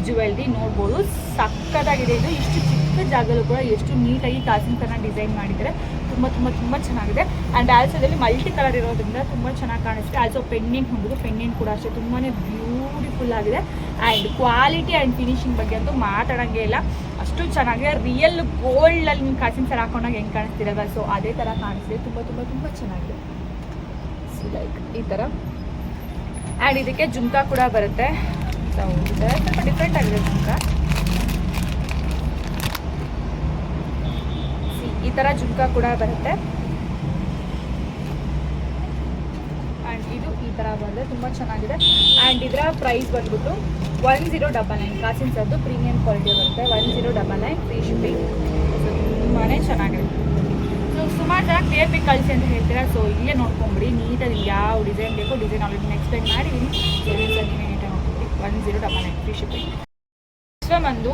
ಜುವೆಲ್ರಿ ನೋಡ್ಬೋದು. ಸಕ್ಕತ್ತಾಗಿದೆ ಇದು. ಇಷ್ಟು ಚಿಕ್ಕ ಜಾಗದಲ್ಲೂ ಕೂಡ ಎಷ್ಟು ನೀಟಾಗಿ ಕಾಸಿನ ಥರ ಡಿಸೈನ್ ಮಾಡಿದ್ದಾರೆ. ತುಂಬ ತುಂಬ ತುಂಬ ಚೆನ್ನಾಗಿದೆ. ಆ್ಯಂಡ್ ಆಲ್ಸೋ ಇದರಲ್ಲಿ ಮಲ್ಟಿ ಕಲರ್ ಇರೋದ್ರಿಂದ ತುಂಬ ಚೆನ್ನಾಗಿ ಕಾಣಿಸುತ್ತೆ. ಆಲ್ಸೋ ಪೆಂಡಿಂಗ್ ಹೊಂದಿದ್ದು ಪೆಂಡಿಂಗ್ ಕೂಡ ಅಷ್ಟೇ. ತುಂಬಾ ಬ್ಯೂಟಿಫುಲ್ ಆಗಿದೆ. ಆ್ಯಂಡ್ ಕ್ವಾಲಿಟಿ ಆ್ಯಂಡ್ ಫಿನಿಶಿಂಗ್ ಬಗ್ಗೆ ಅಂತೂ ಮಾತಾಡೋಂಗೆ ಇಲ್ಲ. ಅಷ್ಟು ಚೆನ್ನಾಗಿದೆ. ರಿಯಲ್ ಗೋಲ್ಡಲ್ಲಿ ನೀವು ಕಾಸಿನ ಸರ ಹಾಕೊಂಡಾಗ ಹೆಂಗೆ ಕಾಣಿಸ್ತಿರಲ್ಲ ಸೊ ಅದೇ ಥರ ಕಾಣಿಸ್ತಿದೆ. ತುಂಬ ತುಂಬ ತುಂಬ ಚೆನ್ನಾಗಿದೆ. ಲೈಕ್ ಈ ಥರ ಆ್ಯಂಡ್ ಇದಕ್ಕೆ ಜುಮ್ಕಾ ಕೂಡ ಬರುತ್ತೆ. ಸ್ವಲ್ಪ ಡಿಫ್ರೆಂಟ್ ಆಗಿದೆ ಜುಮ್ಕಾ. ಸಿ ಈ ಥರ ಜುಮ್ಕಾ ಕೂಡ ಬರುತ್ತೆ. ಆ್ಯಂಡ್ ಇದು ಈ ಥರ ಬರುತ್ತೆ ತುಂಬ ಚೆನ್ನಾಗಿದೆ. ಆ್ಯಂಡ್ ಇದರ ಪ್ರೈಸ್ ಬಂದ್ಬಿಟ್ಟು ಒನ್ ಜೀರೋ ಡಬಲ್ ನೈನ್ ಕಾಸಿನ ಸರ್ದು ಪ್ರೀಮಿಯಂ ಕ್ವಾಲಿಟಿ ಬರುತ್ತೆ. One zero double nine free shipping ತುಂಬಾ ಚೆನ್ನಾಗಿದೆ. ಸುಮಾರು ಜನ ಕ್ಲಿಯರ್ ಪಿಕ್ ಕಳಿಸಿ ಅಂತ ಹೇಳ್ತೀರಾ? ಸೊ ಇಲ್ಲೇ ನೋಡ್ಕೊಂಬಿಡಿ. ನೀಟಾಗಿ ಯಾವ ಡಿಸೈನ್ ಬೇಕು ಡಿಸೈನ್ ಆಲ್ರೆಡಿ ಎಕ್ಸ್ಪ್ಲೈನ್ ಮಾಡಿದ್ದೀನಿ ಸೊ ನೀವೇ ನೀಟಾಗಿ ನೋಡ್ಕೊಂಬಿಡಿ. One zero double nine free shipping next ಒಂದು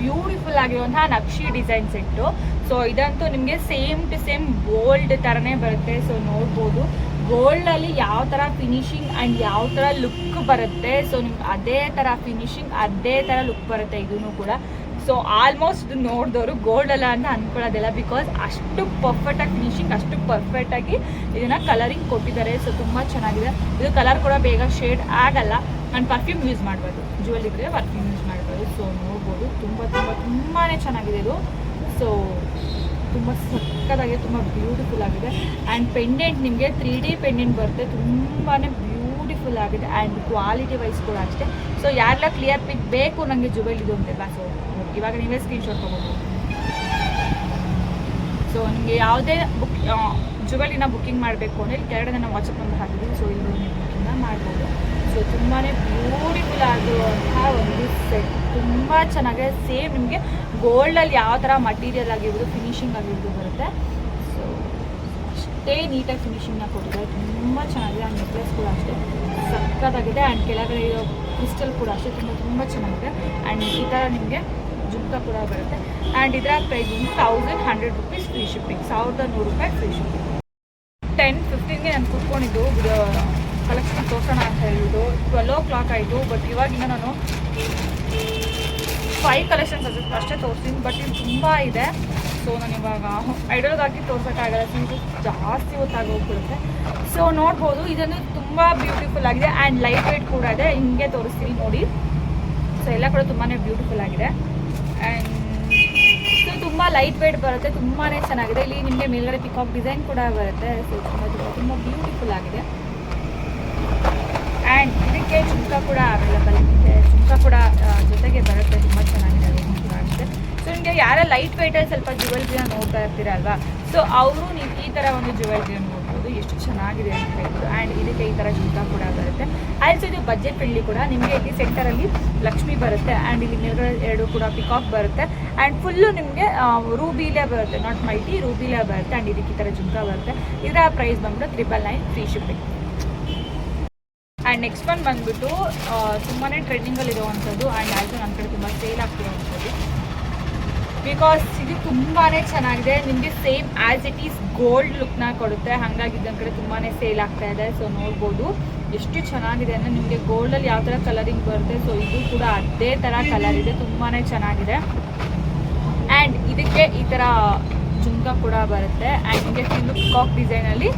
ಬ್ಯೂಟಿಫುಲ್ ಆಗಿರುವಂತಹ ನಕ್ಷಿ ಡಿಸೈನ್ ಸೆಟ್ಟು ಸೊ ಇದಂತೂ ನಿಮಗೆ ಸೇಮ್ ಟು ಸೇಮ್ ಗೋಲ್ಡ್ ಥರನೇ ಬರುತ್ತೆ. ಸೊ ನೋಡ್ಬೋದು. ಗೋಲ್ಡಲ್ಲಿ ಯಾವ ಥರ ಫಿನಿಶಿಂಗ್ ಆ್ಯಂಡ್ ಯಾವ ಥರ ಲುಕ್ ಬರುತ್ತೆ. ಸೊ ನಿಮ್ಗೆ ಅದೇ ಥರ ಫಿನಿಶಿಂಗ್ ಅದೇ ಥರ ಲುಕ್ ಬರುತ್ತೆ. ಇದೂ ಕೂಡ. ಸೊ ಆಲ್ಮೋಸ್ಟ್ ನೋಡಿದವರು ಗೋಲ್ಡ್ ಅಲ್ಲ ಅಂತ ಅಂದ್ಕೊಳ್ಳೋದಿಲ್ಲ ಬಿಕಾಸ್ ಅಷ್ಟು ಪರ್ಫೆಕ್ಟಾಗಿ ಫಿನಿಶಿಂಗ್ ಅಷ್ಟು ಪರ್ಫೆಕ್ಟಾಗಿ ಇದನ್ನು ಕಲರಿಂಗ್ ಕೊಟ್ಟಿದ್ದಾರೆ. ಸೊ ತುಂಬ ಚೆನ್ನಾಗಿದೆ. ಇದು ಕಲರ್ ಕೂಡ ಬೇಗ ಶೇಡ್ ಆಗಲ್ಲ. ನಾನು ಪರ್ಫ್ಯೂಮ್ ಯೂಸ್ ಮಾಡ್ಬೋದು. ಜುವೆಲ್ ಇದ್ದರೆ ಪರ್ಫ್ಯೂಮ್ ಯೂಸ್ ಮಾಡ್ಬೋದು. ಸೊ ನೋಡ್ಬೋದು. ತುಂಬ ತುಂಬ ತುಂಬಾ ಚೆನ್ನಾಗಿದೆ ಇದು. ಸೊ ತುಂಬ ಸಕ್ಕತ್ತಾಗಿದೆ ತುಂಬ ಬ್ಯೂಟಿಫುಲ್ ಆಗಿದೆ. ಆ್ಯಂಡ್ ಪೆಂಡೆಂಟ್ ನಿಮಗೆ ತ್ರೀ ಡಿ ಪೆಂಡೆಂಟ್ ಬರುತ್ತೆ. ತುಂಬಾ ಬ್ಯೂಟಿಫುಲ್ ಆಗಿದೆ. ಆ್ಯಂಡ್ ಕ್ವಾಲಿಟಿ ವೈಸ್ ಕೂಡ ಅಷ್ಟೇ. ಸೊ ಯಾರೆಲ್ಲ ಕ್ಲಿಯರ್ ಪಿಕ್ ಬೇಕು ನನಗೆ ಜುವೆಲ್ ಇದು ಅಂತೆಲ್ಲ ಸೊ ಇವಾಗ ನೀವೇ ಸ್ಕ್ರೀನ್ಶಾಟ್ ತೊಗೋಬೋದು. ಸೊ ನಿಮಗೆ ಯಾವುದೇ ಬುಕ್ ಜುವೆಲಿನ ಬುಕ್ಕಿಂಗ್ ಮಾಡಬೇಕು ಅಂದರೆ ಕೆಳಗಡೆ ನಾನು ವಾಟ್ಸಪ್ ನಂಬರ್ ಹಾಕಿದ್ದೀನಿ ಸೊ ಇಲ್ಲಿ ನೀವು ಬುಕ್ಕಿಂಗ್ನ ಮಾಡ್ಬೋದು. ಸೊ ತುಂಬಾ ಬ್ಯೂಟಿಫುಲ್ ಆಗಿರುವಂತಹ ಒಂದು ಸೆಟ್ ತುಂಬ ಚೆನ್ನಾಗಿ ಸೇಮ್ ನಿಮಗೆ ಗೋಲ್ಡಲ್ಲಿ ಯಾವ ಥರ ಮಟೀರಿಯಲ್ ಆಗಿರ್ಬೋದು ಫಿನಿಶಿಂಗ್ ಆಗಿರ್ಬೋದು ಬರುತ್ತೆ. ಸೊ ಅಷ್ಟೇ ನೀಟಾಗಿ ಫಿನಿಷಿಂಗ್ನ ಕೊಟ್ಟಿದ್ದಾರೆ. ತುಂಬ ಚೆನ್ನಾಗಿದೆ. ಆ್ಯಂಡ್ ನೆಕ್ಲೆಸ್ ಕೂಡ ಅಷ್ಟೇ. ಸಕ್ಕತ್ತಾಗಿದೆ ಆ್ಯಂಡ್ ಕೆಳಗಡೆ ಇರೋ ಕ್ರಿಸ್ಟಲ್ ಕೂಡ ಅಷ್ಟೇ. ತುಂಬ ತುಂಬ ಚೆನ್ನಾಗಿದೆ. ಆ್ಯಂಡ್ ಈ ಥರ ನಿಮಗೆ ಜುಮ್ಕ ಕೂಡ ಬರುತ್ತೆ. ಆ್ಯಂಡ್ ಇದರ ಪ್ರೈಸ್ ಒಂದು thousand hundred rupees free shipping ಸಾವಿರದ ನೂರು ರೂಪಾಯಿ ಫ್ರೀ ಶಿಪ್ಪಿಂಗ್ ಟೆನ್ ಫಿಫ್ಟೀನ್ಗೆ ನಾನು ಕುತ್ಕೊಂಡಿದ್ದು ಕಲೆಕ್ಷನ್ ತೋರಿಸೋಣ ಅಂತ ಹೇಳಿದ್ದು ಟ್ವೆಲ್ ಓ ಕ್ಲಾಕ್ ಆಯಿತು ಬಟ್ ಇವಾಗಿಂದ ನಾನು ಫೈವ್ ಕಲೆಕ್ಷನ್ಸ್ ಅಷ್ಟೇ ತೋರಿಸ್ತೀನಿ ಬಟ್ ಇದು ತುಂಬ ಇದೆ. ಸೊ ನಾನು ಇವಾಗ ಐಡಲ್ಗೆ ಹಾಕಿ ತೋರ್ಸೋಕ್ಕಾಗಲ್ಲ ಸಿಂಗ್ ಜಾಸ್ತಿ ಹೊತ್ತಾಗಿ ಹೋಗ್ಬಿಡುತ್ತೆ. ಸೊ ನೋಡ್ಬೋದು, ಇದನ್ನು ತುಂಬ ಬ್ಯೂಟಿಫುಲ್ ಆಗಿದೆ ಆ್ಯಂಡ್ ಲೈಟ್ ವೇಟ್ ಕೂಡ ಇದೆ. ಹಿಂಗೆ ತೋರಿಸ್ತೀನಿ ನೋಡಿ. ಸೊ ಎಲ್ಲ ಕೂಡ ತುಂಬಾ ಬ್ಯೂಟಿಫುಲ್ ಆಗಿದೆ. ಆ್ಯಂಡ್ ಸೊ ತುಂಬ ಲೈಟ್ ವೇಟ್ ಬರುತ್ತೆ ತುಂಬಾ ಚೆನ್ನಾಗಿದೆ. ಇಲ್ಲಿ ನಿಮಗೆ ಮೇಲ್ಗಡೆ ಪಿಕಾಕ್ ಡಿಸೈನ್ ಕೂಡ ಬರುತ್ತೆ. ತುಂಬ ತುಂಬ ತುಂಬ ಬ್ಯೂಟಿಫುಲ್ ಆಗಿದೆ. ಆ್ಯಂಡ್ ಇದಕ್ಕೆ ಚುಮ್ಕ ಕೂಡ ಅವೈಲಬಲ್ ಇದೆ. ಚುಮ್ಕ ಕೂಡ ಜೊತೆಗೆ ಬರುತ್ತೆ. ತುಂಬ ಚೆನ್ನಾಗಿದೆ. ಅಷ್ಟೇ. ಸೊ ನಿಮಗೆ ಯಾರೇ ಲೈಟ್ ವೇಟಲ್ಲಿ ಸ್ವಲ್ಪ ಜುವೆಲ್ರಿನ ನೋಡ್ತಾ ಇರ್ತೀರಲ್ವಾ? ಸೊ ಅವರು ನೀವು ಈ ಥರ ಒಂದು ಜುವೆಲ್ರಿನ ಎಷ್ಟು ಚೆನ್ನಾಗಿದೆ ಅಂತ ಹೇಳ್ಬೋದು ಆ್ಯಂಡ್ ಇದಕ್ಕೆ ಈ ಥರ ಚುಮ್ಕ ಕೂಡ ಬರುತ್ತೆ. ಆಲ್ಸೋ ಇದು ಬಜೆಟ್ ಫ್ರೆಂಡ್ಲಿ ಕೂಡ. ನಿಮಗೆ ಇಲ್ಲಿ ಸೆಂಟರಲ್ಲಿ ಲಕ್ಷ್ಮಿ ಬರುತ್ತೆ. ಆ್ಯಂಡ್ ಇಲ್ಲಿ ಮೇಲ್ಗಡೆ ಎರಡು ಕೂಡ ಪಿಕಾಕ್ ಬರುತ್ತೆ. ಆ್ಯಂಡ್ ಫುಲ್ಲು ನಿಮಗೆ ರೂಬಿಲೇ ಬರುತ್ತೆ. ನಾಟ್ ಮಲ್ಟಿ ರೂಬಿಲೇ ಬರುತ್ತೆ. ಆ್ಯಂಡ್ ಇದಕ್ಕೆ ಈ ಥರ ಜುಮ್ಕ ಬರುತ್ತೆ. ಇದರ ಪ್ರೈಸ್ ಬಂದ್ಬಿಟ್ಟು triple nine free shipping and next one ಬಂದ್ಬಿಟ್ಟು ತುಂಬಾ ಟ್ರೆಂಡಿಂಗಲ್ಲಿ ಇರುವಂಥದ್ದು. ಆ್ಯಂಡ್ ಆಲ್ಸೋ ನನ್ನ ಕಡೆ ತುಂಬ ಸೇಲ್ ಆಗ್ತಿರೋವಂಥದ್ದು. ಬಿಕಾಸ್ ಇದು ತುಂಬಾ ಚೆನ್ನಾಗಿದೆ. ನಿಮಗೆ same as it is gold ಲುಕ್ನ ಕೊಡುತ್ತೆ. ಹಾಗಾಗಿ ಕಡೆ ತುಂಬಾ ಸೇಲ್ ಆಗ್ತಾ ಇದೆ. ಸೊ ನೋಡ್ಬೋದು. ಎಷ್ಟು ಚೆನ್ನಾಗಿದೆ ಅಂದರೆ ನಿಮಗೆ ಗೋಲ್ಡಲ್ಲಿ ಯಾವ ಥರ ಕಲರಿಂಗ್ ಬರುತ್ತೆ. ಸೊ ಇದು ಕೂಡ ಅದೇ ಥರ ಕಲರ್ ಇದೆ. ತುಂಬಾ ಚೆನ್ನಾಗಿದೆ. ಆ್ಯಂಡ್ ಇದಕ್ಕೆ ಈ ಥರ ಜುಮ್ಕ ಕೂಡ ಬರುತ್ತೆ. ಆ್ಯಂಡ್ ನಿಮಗೆ ಫುಲ್ಲು ಪಿಕಾಕ್ ಡಿಸೈನಲ್ಲಿ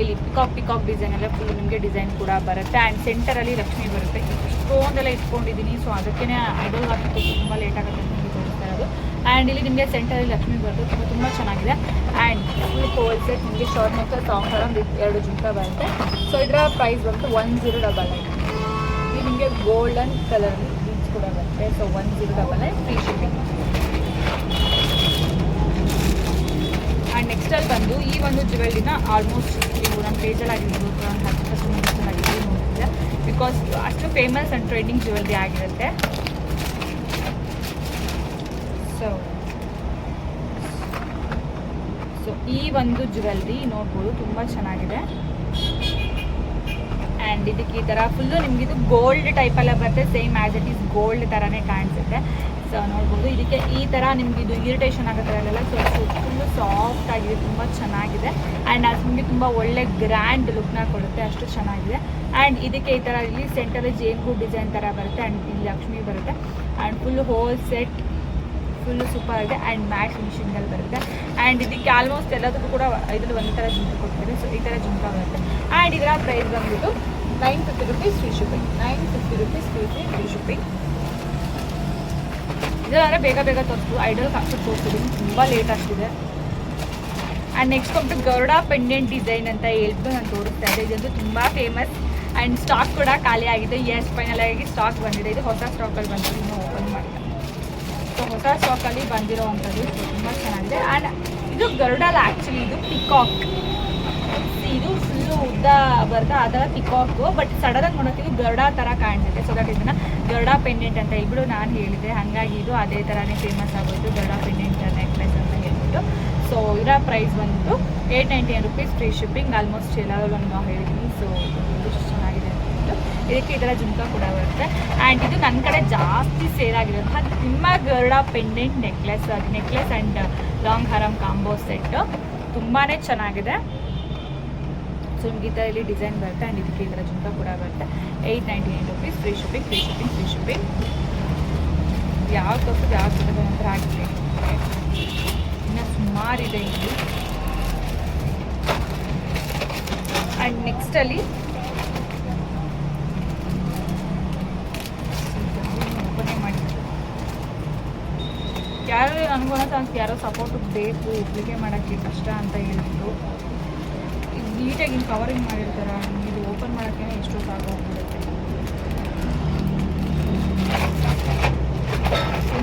ಇಲ್ಲಿ ಪಿಕಾಕ್ ಪಿಕಾಕ್ ಡಿಸೈನ್ ಎಲ್ಲ ಫುಲ್ ನಿಮಗೆ ಡಿಸೈನ್ ಕೂಡ ಬರುತ್ತೆ. ಆ್ಯಂಡ್ ಸೆಂಟರಲ್ಲಿ ಲಕ್ಷ್ಮಿ ಬರುತ್ತೆ. ಇಷ್ಟೊಂದೆಲ್ಲ ಇಟ್ಕೊಂಡಿದ್ದೀನಿ. ಸೊ ಅದಕ್ಕೇ ಐಡಲ್ ಹಾಕಿ ತುಂಬ ಲೇಟ್ ಆಗುತ್ತೆ ಅಂತ ನಿಮಗೆ ತೋರಿಸ್ತಾ ಇರೋದು ಆ್ಯಂಡ್ ಇಲ್ಲಿ ನಿಮಗೆ ಸೆಂಟರಲ್ಲಿ ಲಕ್ಷ್ಮಿ ಬರುತ್ತೆ ತುಂಬ ತುಂಬ ಚೆನ್ನಾಗಿದೆ. ಆ್ಯಂಡ್ ಫುಲ್ ಕೋಲ್ ಸೆಟ್ ನಿಮಗೆ ಶಾರ್ಟ್ ಮತ್ತು ಸಾಂಗ್ ಒಂದು ಎರಡು ಜುಂಕ ಬರುತ್ತೆ. ಸೊ ಇದರ ಪ್ರೈಸ್ ಬಂತು ಒನ್ ಜೀರೋ ಡಬಲ್ ನೈನ್ ಇದು ನಿಮಗೆ ಗೋಲ್ಡನ್ ಕಲರ್ ಬೀಚ್ ಕೂಡ ಬರುತ್ತೆ. So one zero double nine free shipping and ನೆಕ್ಸ್ಟಲ್ಲಿ ಬಂದು ಈ ಒಂದು ಜ್ಯುವೆಲ್ರಿನ ಆಲ್ಮೋಸ್ಟ್ ನೀವು ನಮ್ಮ ಪೇಜಲ್ಲಿ ಆಗಿರ್ಬೋದು ಹತ್ತು ಪರ್ಸೆಂಟ್ ಆಗಿರ್ಬೋದು ನೋಡ್ತಿದ್ದೆ ಬಿಕಾಸ್ ಅಷ್ಟು ಫೇಮಸ್ ಆ್ಯಂಡ್ ಟ್ರೆಂಡಿಂಗ್ ಜ್ಯುವೆಲ್ರಿ ಆಗಿರುತ್ತೆ. ಸೊ ಸೊ ಈ ಒಂದು ಜುವೆಲ್ರಿ ನೋಡ್ಬೋದು, ತುಂಬ ಚೆನ್ನಾಗಿದೆ. ಆ್ಯಂಡ್ ಇದಕ್ಕೆ ಈ ಥರ ಫುಲ್ಲು ನಿಮ್ಗೆ ಇದು ಗೋಲ್ಡ್ ಟೈಪೆಲ್ಲ ಬರುತ್ತೆ same as it is gold ಥರನೇ ಕಾಣಿಸುತ್ತೆ. ಸೊ ನೋಡ್ಬೋದು, ಇದಕ್ಕೆ ಈ ಥರ ನಿಮ್ಗೆ ಇದು ಇರಿಟೇಷನ್ ಆಗೋ ಸೊ ಫುಲ್ಲು ಸಾಫ್ಟ್ ಆಗಿದೆ, ತುಂಬ ಚೆನ್ನಾಗಿದೆ. ಆ್ಯಂಡ್ ಅದು ನಿಮಗೆ ತುಂಬ ಒಳ್ಳೆ ಗ್ರ್ಯಾಂಡ್ ಲುಕ್ನ ಕೊಡುತ್ತೆ, ಅಷ್ಟು ಚೆನ್ನಾಗಿದೆ. ಆ್ಯಂಡ್ ಇದಕ್ಕೆ ಈ ಥರ ಇಲ್ಲಿ ಸೆಂಟರಲ್ಲಿ ಜೇನ್ಗೂ ಡಿಸೈನ್ ಥರ ಬರುತ್ತೆ ಆ್ಯಂಡ್ ಇಲ್ಲಿ ಲಕ್ಷ್ಮಿ ಬರುತ್ತೆ. And full whole set full super ಆಗಿದೆ. ಆ್ಯಂಡ್ ಮ್ಯಾಟ್ ಫಿನಿಶಿಂಗಲ್ಲಿ ಬರುತ್ತೆ. ಆ್ಯಂಡ್ ಇದಕ್ಕೆ ಆಲ್ಮೋಸ್ಟ್ ಎಲ್ಲದಕ್ಕೂ ಕೂಡ ಇದರಲ್ಲಿ ಒಂದು ಥರ ಜುಮ್ಕ ಕೊಡ್ತಾರೆ ಸೊ ಈ ಥರ ಜುಮ್ಕ ಬರುತ್ತೆ. ಆ್ಯಂಡ್ ಇದರ ಪ್ರೈಸ್ ಬಂದ್ಬಿಟ್ಟು nine fifty rupees free shipping nine fifty rupees free free free shipping ಇದೆಲ್ಲ ಬೇಗ ಬೇಗ ತೋರಿಸ್ತು ಐಡಲ್ ಕಾಸ್ಟ್ ತೋರಿಸ್ತಿದ್ದೀನಿ ತುಂಬ ಲೇಟ್ ಆಗ್ತಿದೆ. ಆ್ಯಂಡ್ ನೆಕ್ಸ್ಟ್ ಬಂದ್ಬಿಟ್ಟು ಗರುಡ ಪೆಂಡೆಂಟ್ ಡಿಸೈನ್ ಅಂತ ಹೇಳ್ಬಿಟ್ಟು ನಾನು ತೋರಿಸ್ತಾ ಇದ್ದೆ. ಇದಂತೂ ತುಂಬ ಫೇಮಸ್ ಆ್ಯಂಡ್ ಸ್ಟಾಕ್ ಕೂಡ ಖಾಲಿ ಆಗಿದೆ. ಎಸ್ ಫೈನಲ್ ಆಗಿ ಸ್ಟಾಕ್ ಬಂದಿದೆ. ಇದು ಹೊಸ ಸ್ಟಾಕಲ್ಲಿ ಬಂದಿದೆ ಇನ್ನೂ ಓಪನ್ ಮಾಡಿದೆ ಸೊ ಹೊಸ ಸ್ಟಾಕಲ್ಲಿ ಬಂದಿರೋವಂಥದ್ದು ತುಂಬ ಚೆನ್ನಾಗಿದೆ. ಆ್ಯಂಡ್ ಇದು ಗರುಡಲ್ಲ ಆ್ಯಕ್ಚುಲಿ ಇದು ಪಿಕಾಕ್ ಇದು ಫುಲ್ಲು ಉದ್ದ ಬರ್ತಾ ಅದರ ಪಿಕಾಕು ಬಟ್ ಸಡನ್ನಾಗಿ ನೋಡೋಕೆ ಇದು ಗರುಡ ಥರ ಕಾಣಿಸುತ್ತೆ ಸೊ ದಟ್ ಇದನ್ನು ಗರುಡ ಪೆಂಡೆಂಟ್ ಅಂತ ಹೇಳ್ಬಿಟ್ಟು ನಾನು ಹೇಳಿದೆ ಹಾಗಾಗಿ ಇದು ಅದೇ ಥರನೇ ಫೇಮಸ್ ಆಗೋದು ಗರುಡ ಪೆಂಡೆಂಟ್ ನೆಕ್ಲೆಸ್ ಅಂತ ಹೇಳ್ಬಿಟ್ಟು. ಸೊ ಇದರ ಪ್ರೈಸ್ ಬಂದ್ಬಿಟ್ಟು eight ninety rupees free shipping almost ಎಲ್ಲರೂ ನಾನು ಹೇಳಿದ್ದೀನಿ. ಸೊ ಇದಕ್ಕೆ ಇದರ ಜುಮ್ಕ ಕೂಡ ಬರುತ್ತೆ. ಆ್ಯಂಡ್ ಇದು ನನ್ನ ಕಡೆ ಜಾಸ್ತಿ ಸೇಲ್ ಆಗಿರೋದು ತಿಮ್ಮ ಗರುಡ ಪೆಂಡೆಂಟ್ ನೆಕ್ಲೆಸ್ ಅದು ನೆಕ್ಲೆಸ್ ಆ್ಯಂಡ್ ಲಾಂಗ್ ಹರಮ್ ಕಾಂಬೋ ಸೆಟ್ ತುಂಬಾ ಚೆನ್ನಾಗಿದೆ. ಸೊ ನಿಮ್ಗೆ ಥರ ಇಲ್ಲಿ ಡಿಸೈನ್ ಬರುತ್ತೆ. ಆ್ಯಂಡ್ ಇದಕ್ಕೆ ಇದರ ಜುಮ್ಕ ಕೂಡ ಬರುತ್ತೆ. Eight ninety nine rupees free shipping free shipping free shipping ಯಾವ ತೋರಿಸೋದು ಯಾವ ಜೊತೆ ಅಂತ ಆಗಿದೆ. ಇನ್ನು ಸುಮಾರಿದೆ ಇಲ್ಲಿ. ಆ್ಯಂಡ್ ನೆಕ್ಸ್ಟಲ್ಲಿ ಓಪನೇ ಮಾಡಿ ಯಾರು ಅನುಭವ ಅಂತ ಯಾರೋ ಸಪೋರ್ಟ್ ಬೇಕು ಒಬ್ಳಿಗೆ ಮಾಡೋಕ್ಕೆ ಕಷ್ಟ ಅಂತ ಹೇಳಿದ್ರು ನೀಟಾಗಿ ಹಿಂಗೆ ಕವರಿಂಗ್ ಮಾಡಿರ್ತಾರೆ? ಇದು ಓಪನ್ ಮಾಡೋಕ್ಕೆ ಎಷ್ಟು ಸಾಕಾಗ್ಬಿಡುತ್ತೆ.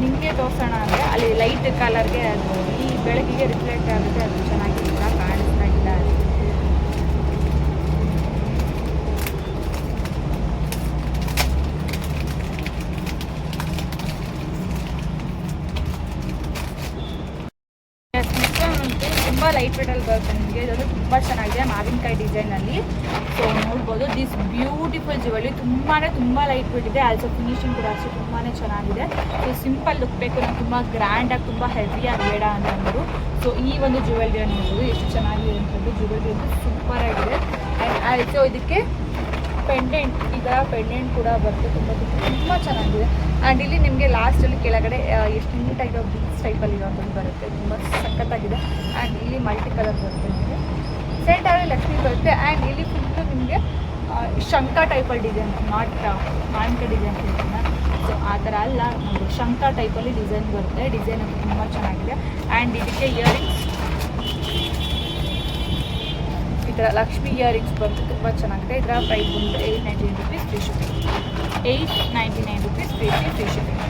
ನಿಮಗೆ ತೋರಿಸೋಣ ಅಂದರೆ ಅಲ್ಲಿ ಲೈಟ್ ಕಲರ್ಗೆ ಅದು ಈ ಬೆಳಕಿಗೆ ರಿಫ್ಲೆಕ್ಟ್ ಆಗುತ್ತೆ, ಅದು ಚೆನ್ನಾಗಿಲ್ಲ ಕಾಣಿಸ್ತಾ ಇಲ್ಲ ಅದು ನೆಕ್ಸ್ಟ್ ಒನ್ ಅಂತೂ ತುಂಬ ಲೈಟ್ ವೇಟಲ್ಲಿ ಬರುತ್ತೆ ನಿಮಗೆ. ಇದೊಂದು ತುಂಬ ಚೆನ್ನಾಗಿದೆ ಮಾವಿನಕಾಯಿ ಡಿಸೈನಲ್ಲಿ ಸೊ ನೋಡ್ಬೋದು ದಿಸ್ ಬ್ಯೂಟಿಫುಲ್ ತುಂಬಾನೇ ತುಂಬಾ ತುಂಬ ಲೈಟ್ ವೇಟ್ ಇದೆ. ಆಲ್ಸೋ ಫಿನಿಶಿಂಗ್ ಕೂಡ ಅಷ್ಟೇ ತುಂಬಾ ಚೆನ್ನಾಗಿದೆ. ಸೊ ಸಿಂಪಲ್ ಲುಕ್ ಬೇಕು ನಾವು ಆಗಿ ತುಂಬಾ ಹೆವಿ ಆಗಿ ಬೇಡ ಅಂತ ಅಂದರು ಸೊ ಈ ಒಂದು ಜ್ಯುವೆಲ್ರಿ ನೋಡ್ಬೋದು ಎಷ್ಟು ಚೆನ್ನಾಗಿದೆ ಅಂತಂದು ಜುವೆಲ್ರಿ ಅಂತ ಸೂಪರ್ ಆಗಿದೆ. ಆ್ಯಂಡ್ ಆಲ್ಸೋ ಇದಕ್ಕೆ ಪೆಂಡೆಂಟ್ ಈ ಥರ ಪೆಂಡೆಂಟ್ ಕೂಡ ಬರುತ್ತೆ. ತುಂಬ ತುಂಬ ಚೆನ್ನಾಗಿದೆ. ಆ್ಯಂಡ್ ಇಲ್ಲಿ ನಿಮಗೆ ಲಾಸ್ಟಲ್ಲಿ ಕೆಳಗಡೆ ಎಷ್ಟು ನೀಟಾಗಿರೋ ಬೀಚ್ ಟೈಪಲ್ಲಿ ಬರುತ್ತೆ. ತುಂಬ ಸಖತ್ತಾಗಿದೆ. ಆ್ಯಂಡ್ ಇಲ್ಲಿ ಮಲ್ಟಿ ಕಲರ್ ಬರುತ್ತೆ ನಿಮಗೆ. ಸೆಂಟರಲ್ಲಿ ಲಕ್ಷ್ಮಿ ಬರುತ್ತೆ. ಆ್ಯಂಡ್ ಇಲ್ಲಿ ಫುಲ್ಲು ನಿಮಗೆ ಶಂಕ ಟೈಪಲ್ಲಿ ಡಿಸೈನ್ ನಾಟ್ ಮಾಂಕ ಡಿಸೈನ್ ಹೇಳ್ತೀನಿ ಸೊ ಆ ಥರ ಅಲ್ಲ ನಮಗೆ ಶಂಕ ಟೈಪಲ್ಲಿ ಡಿಸೈನ್ ಬರುತ್ತೆ. ಡಿಸೈನ್ ಅಂತ ತುಂಬ ಚೆನ್ನಾಗಿದೆ. ಆ್ಯಂಡ್ ಇದಕ್ಕೆ ಇಯರಿಂಗ್ಸ್ ಈ ಥರ ಲಕ್ಷ್ಮಿ ಇಯರಿಂಗ್ಸ್ ಬರುತ್ತೆ. ತುಂಬ ಚೆನ್ನಾಗಿದೆ. ಇದರ ಪ್ರೈಸ್ ಬಂದು eight ninety nine rupees free shipping eight ninety nine rupees free free shipping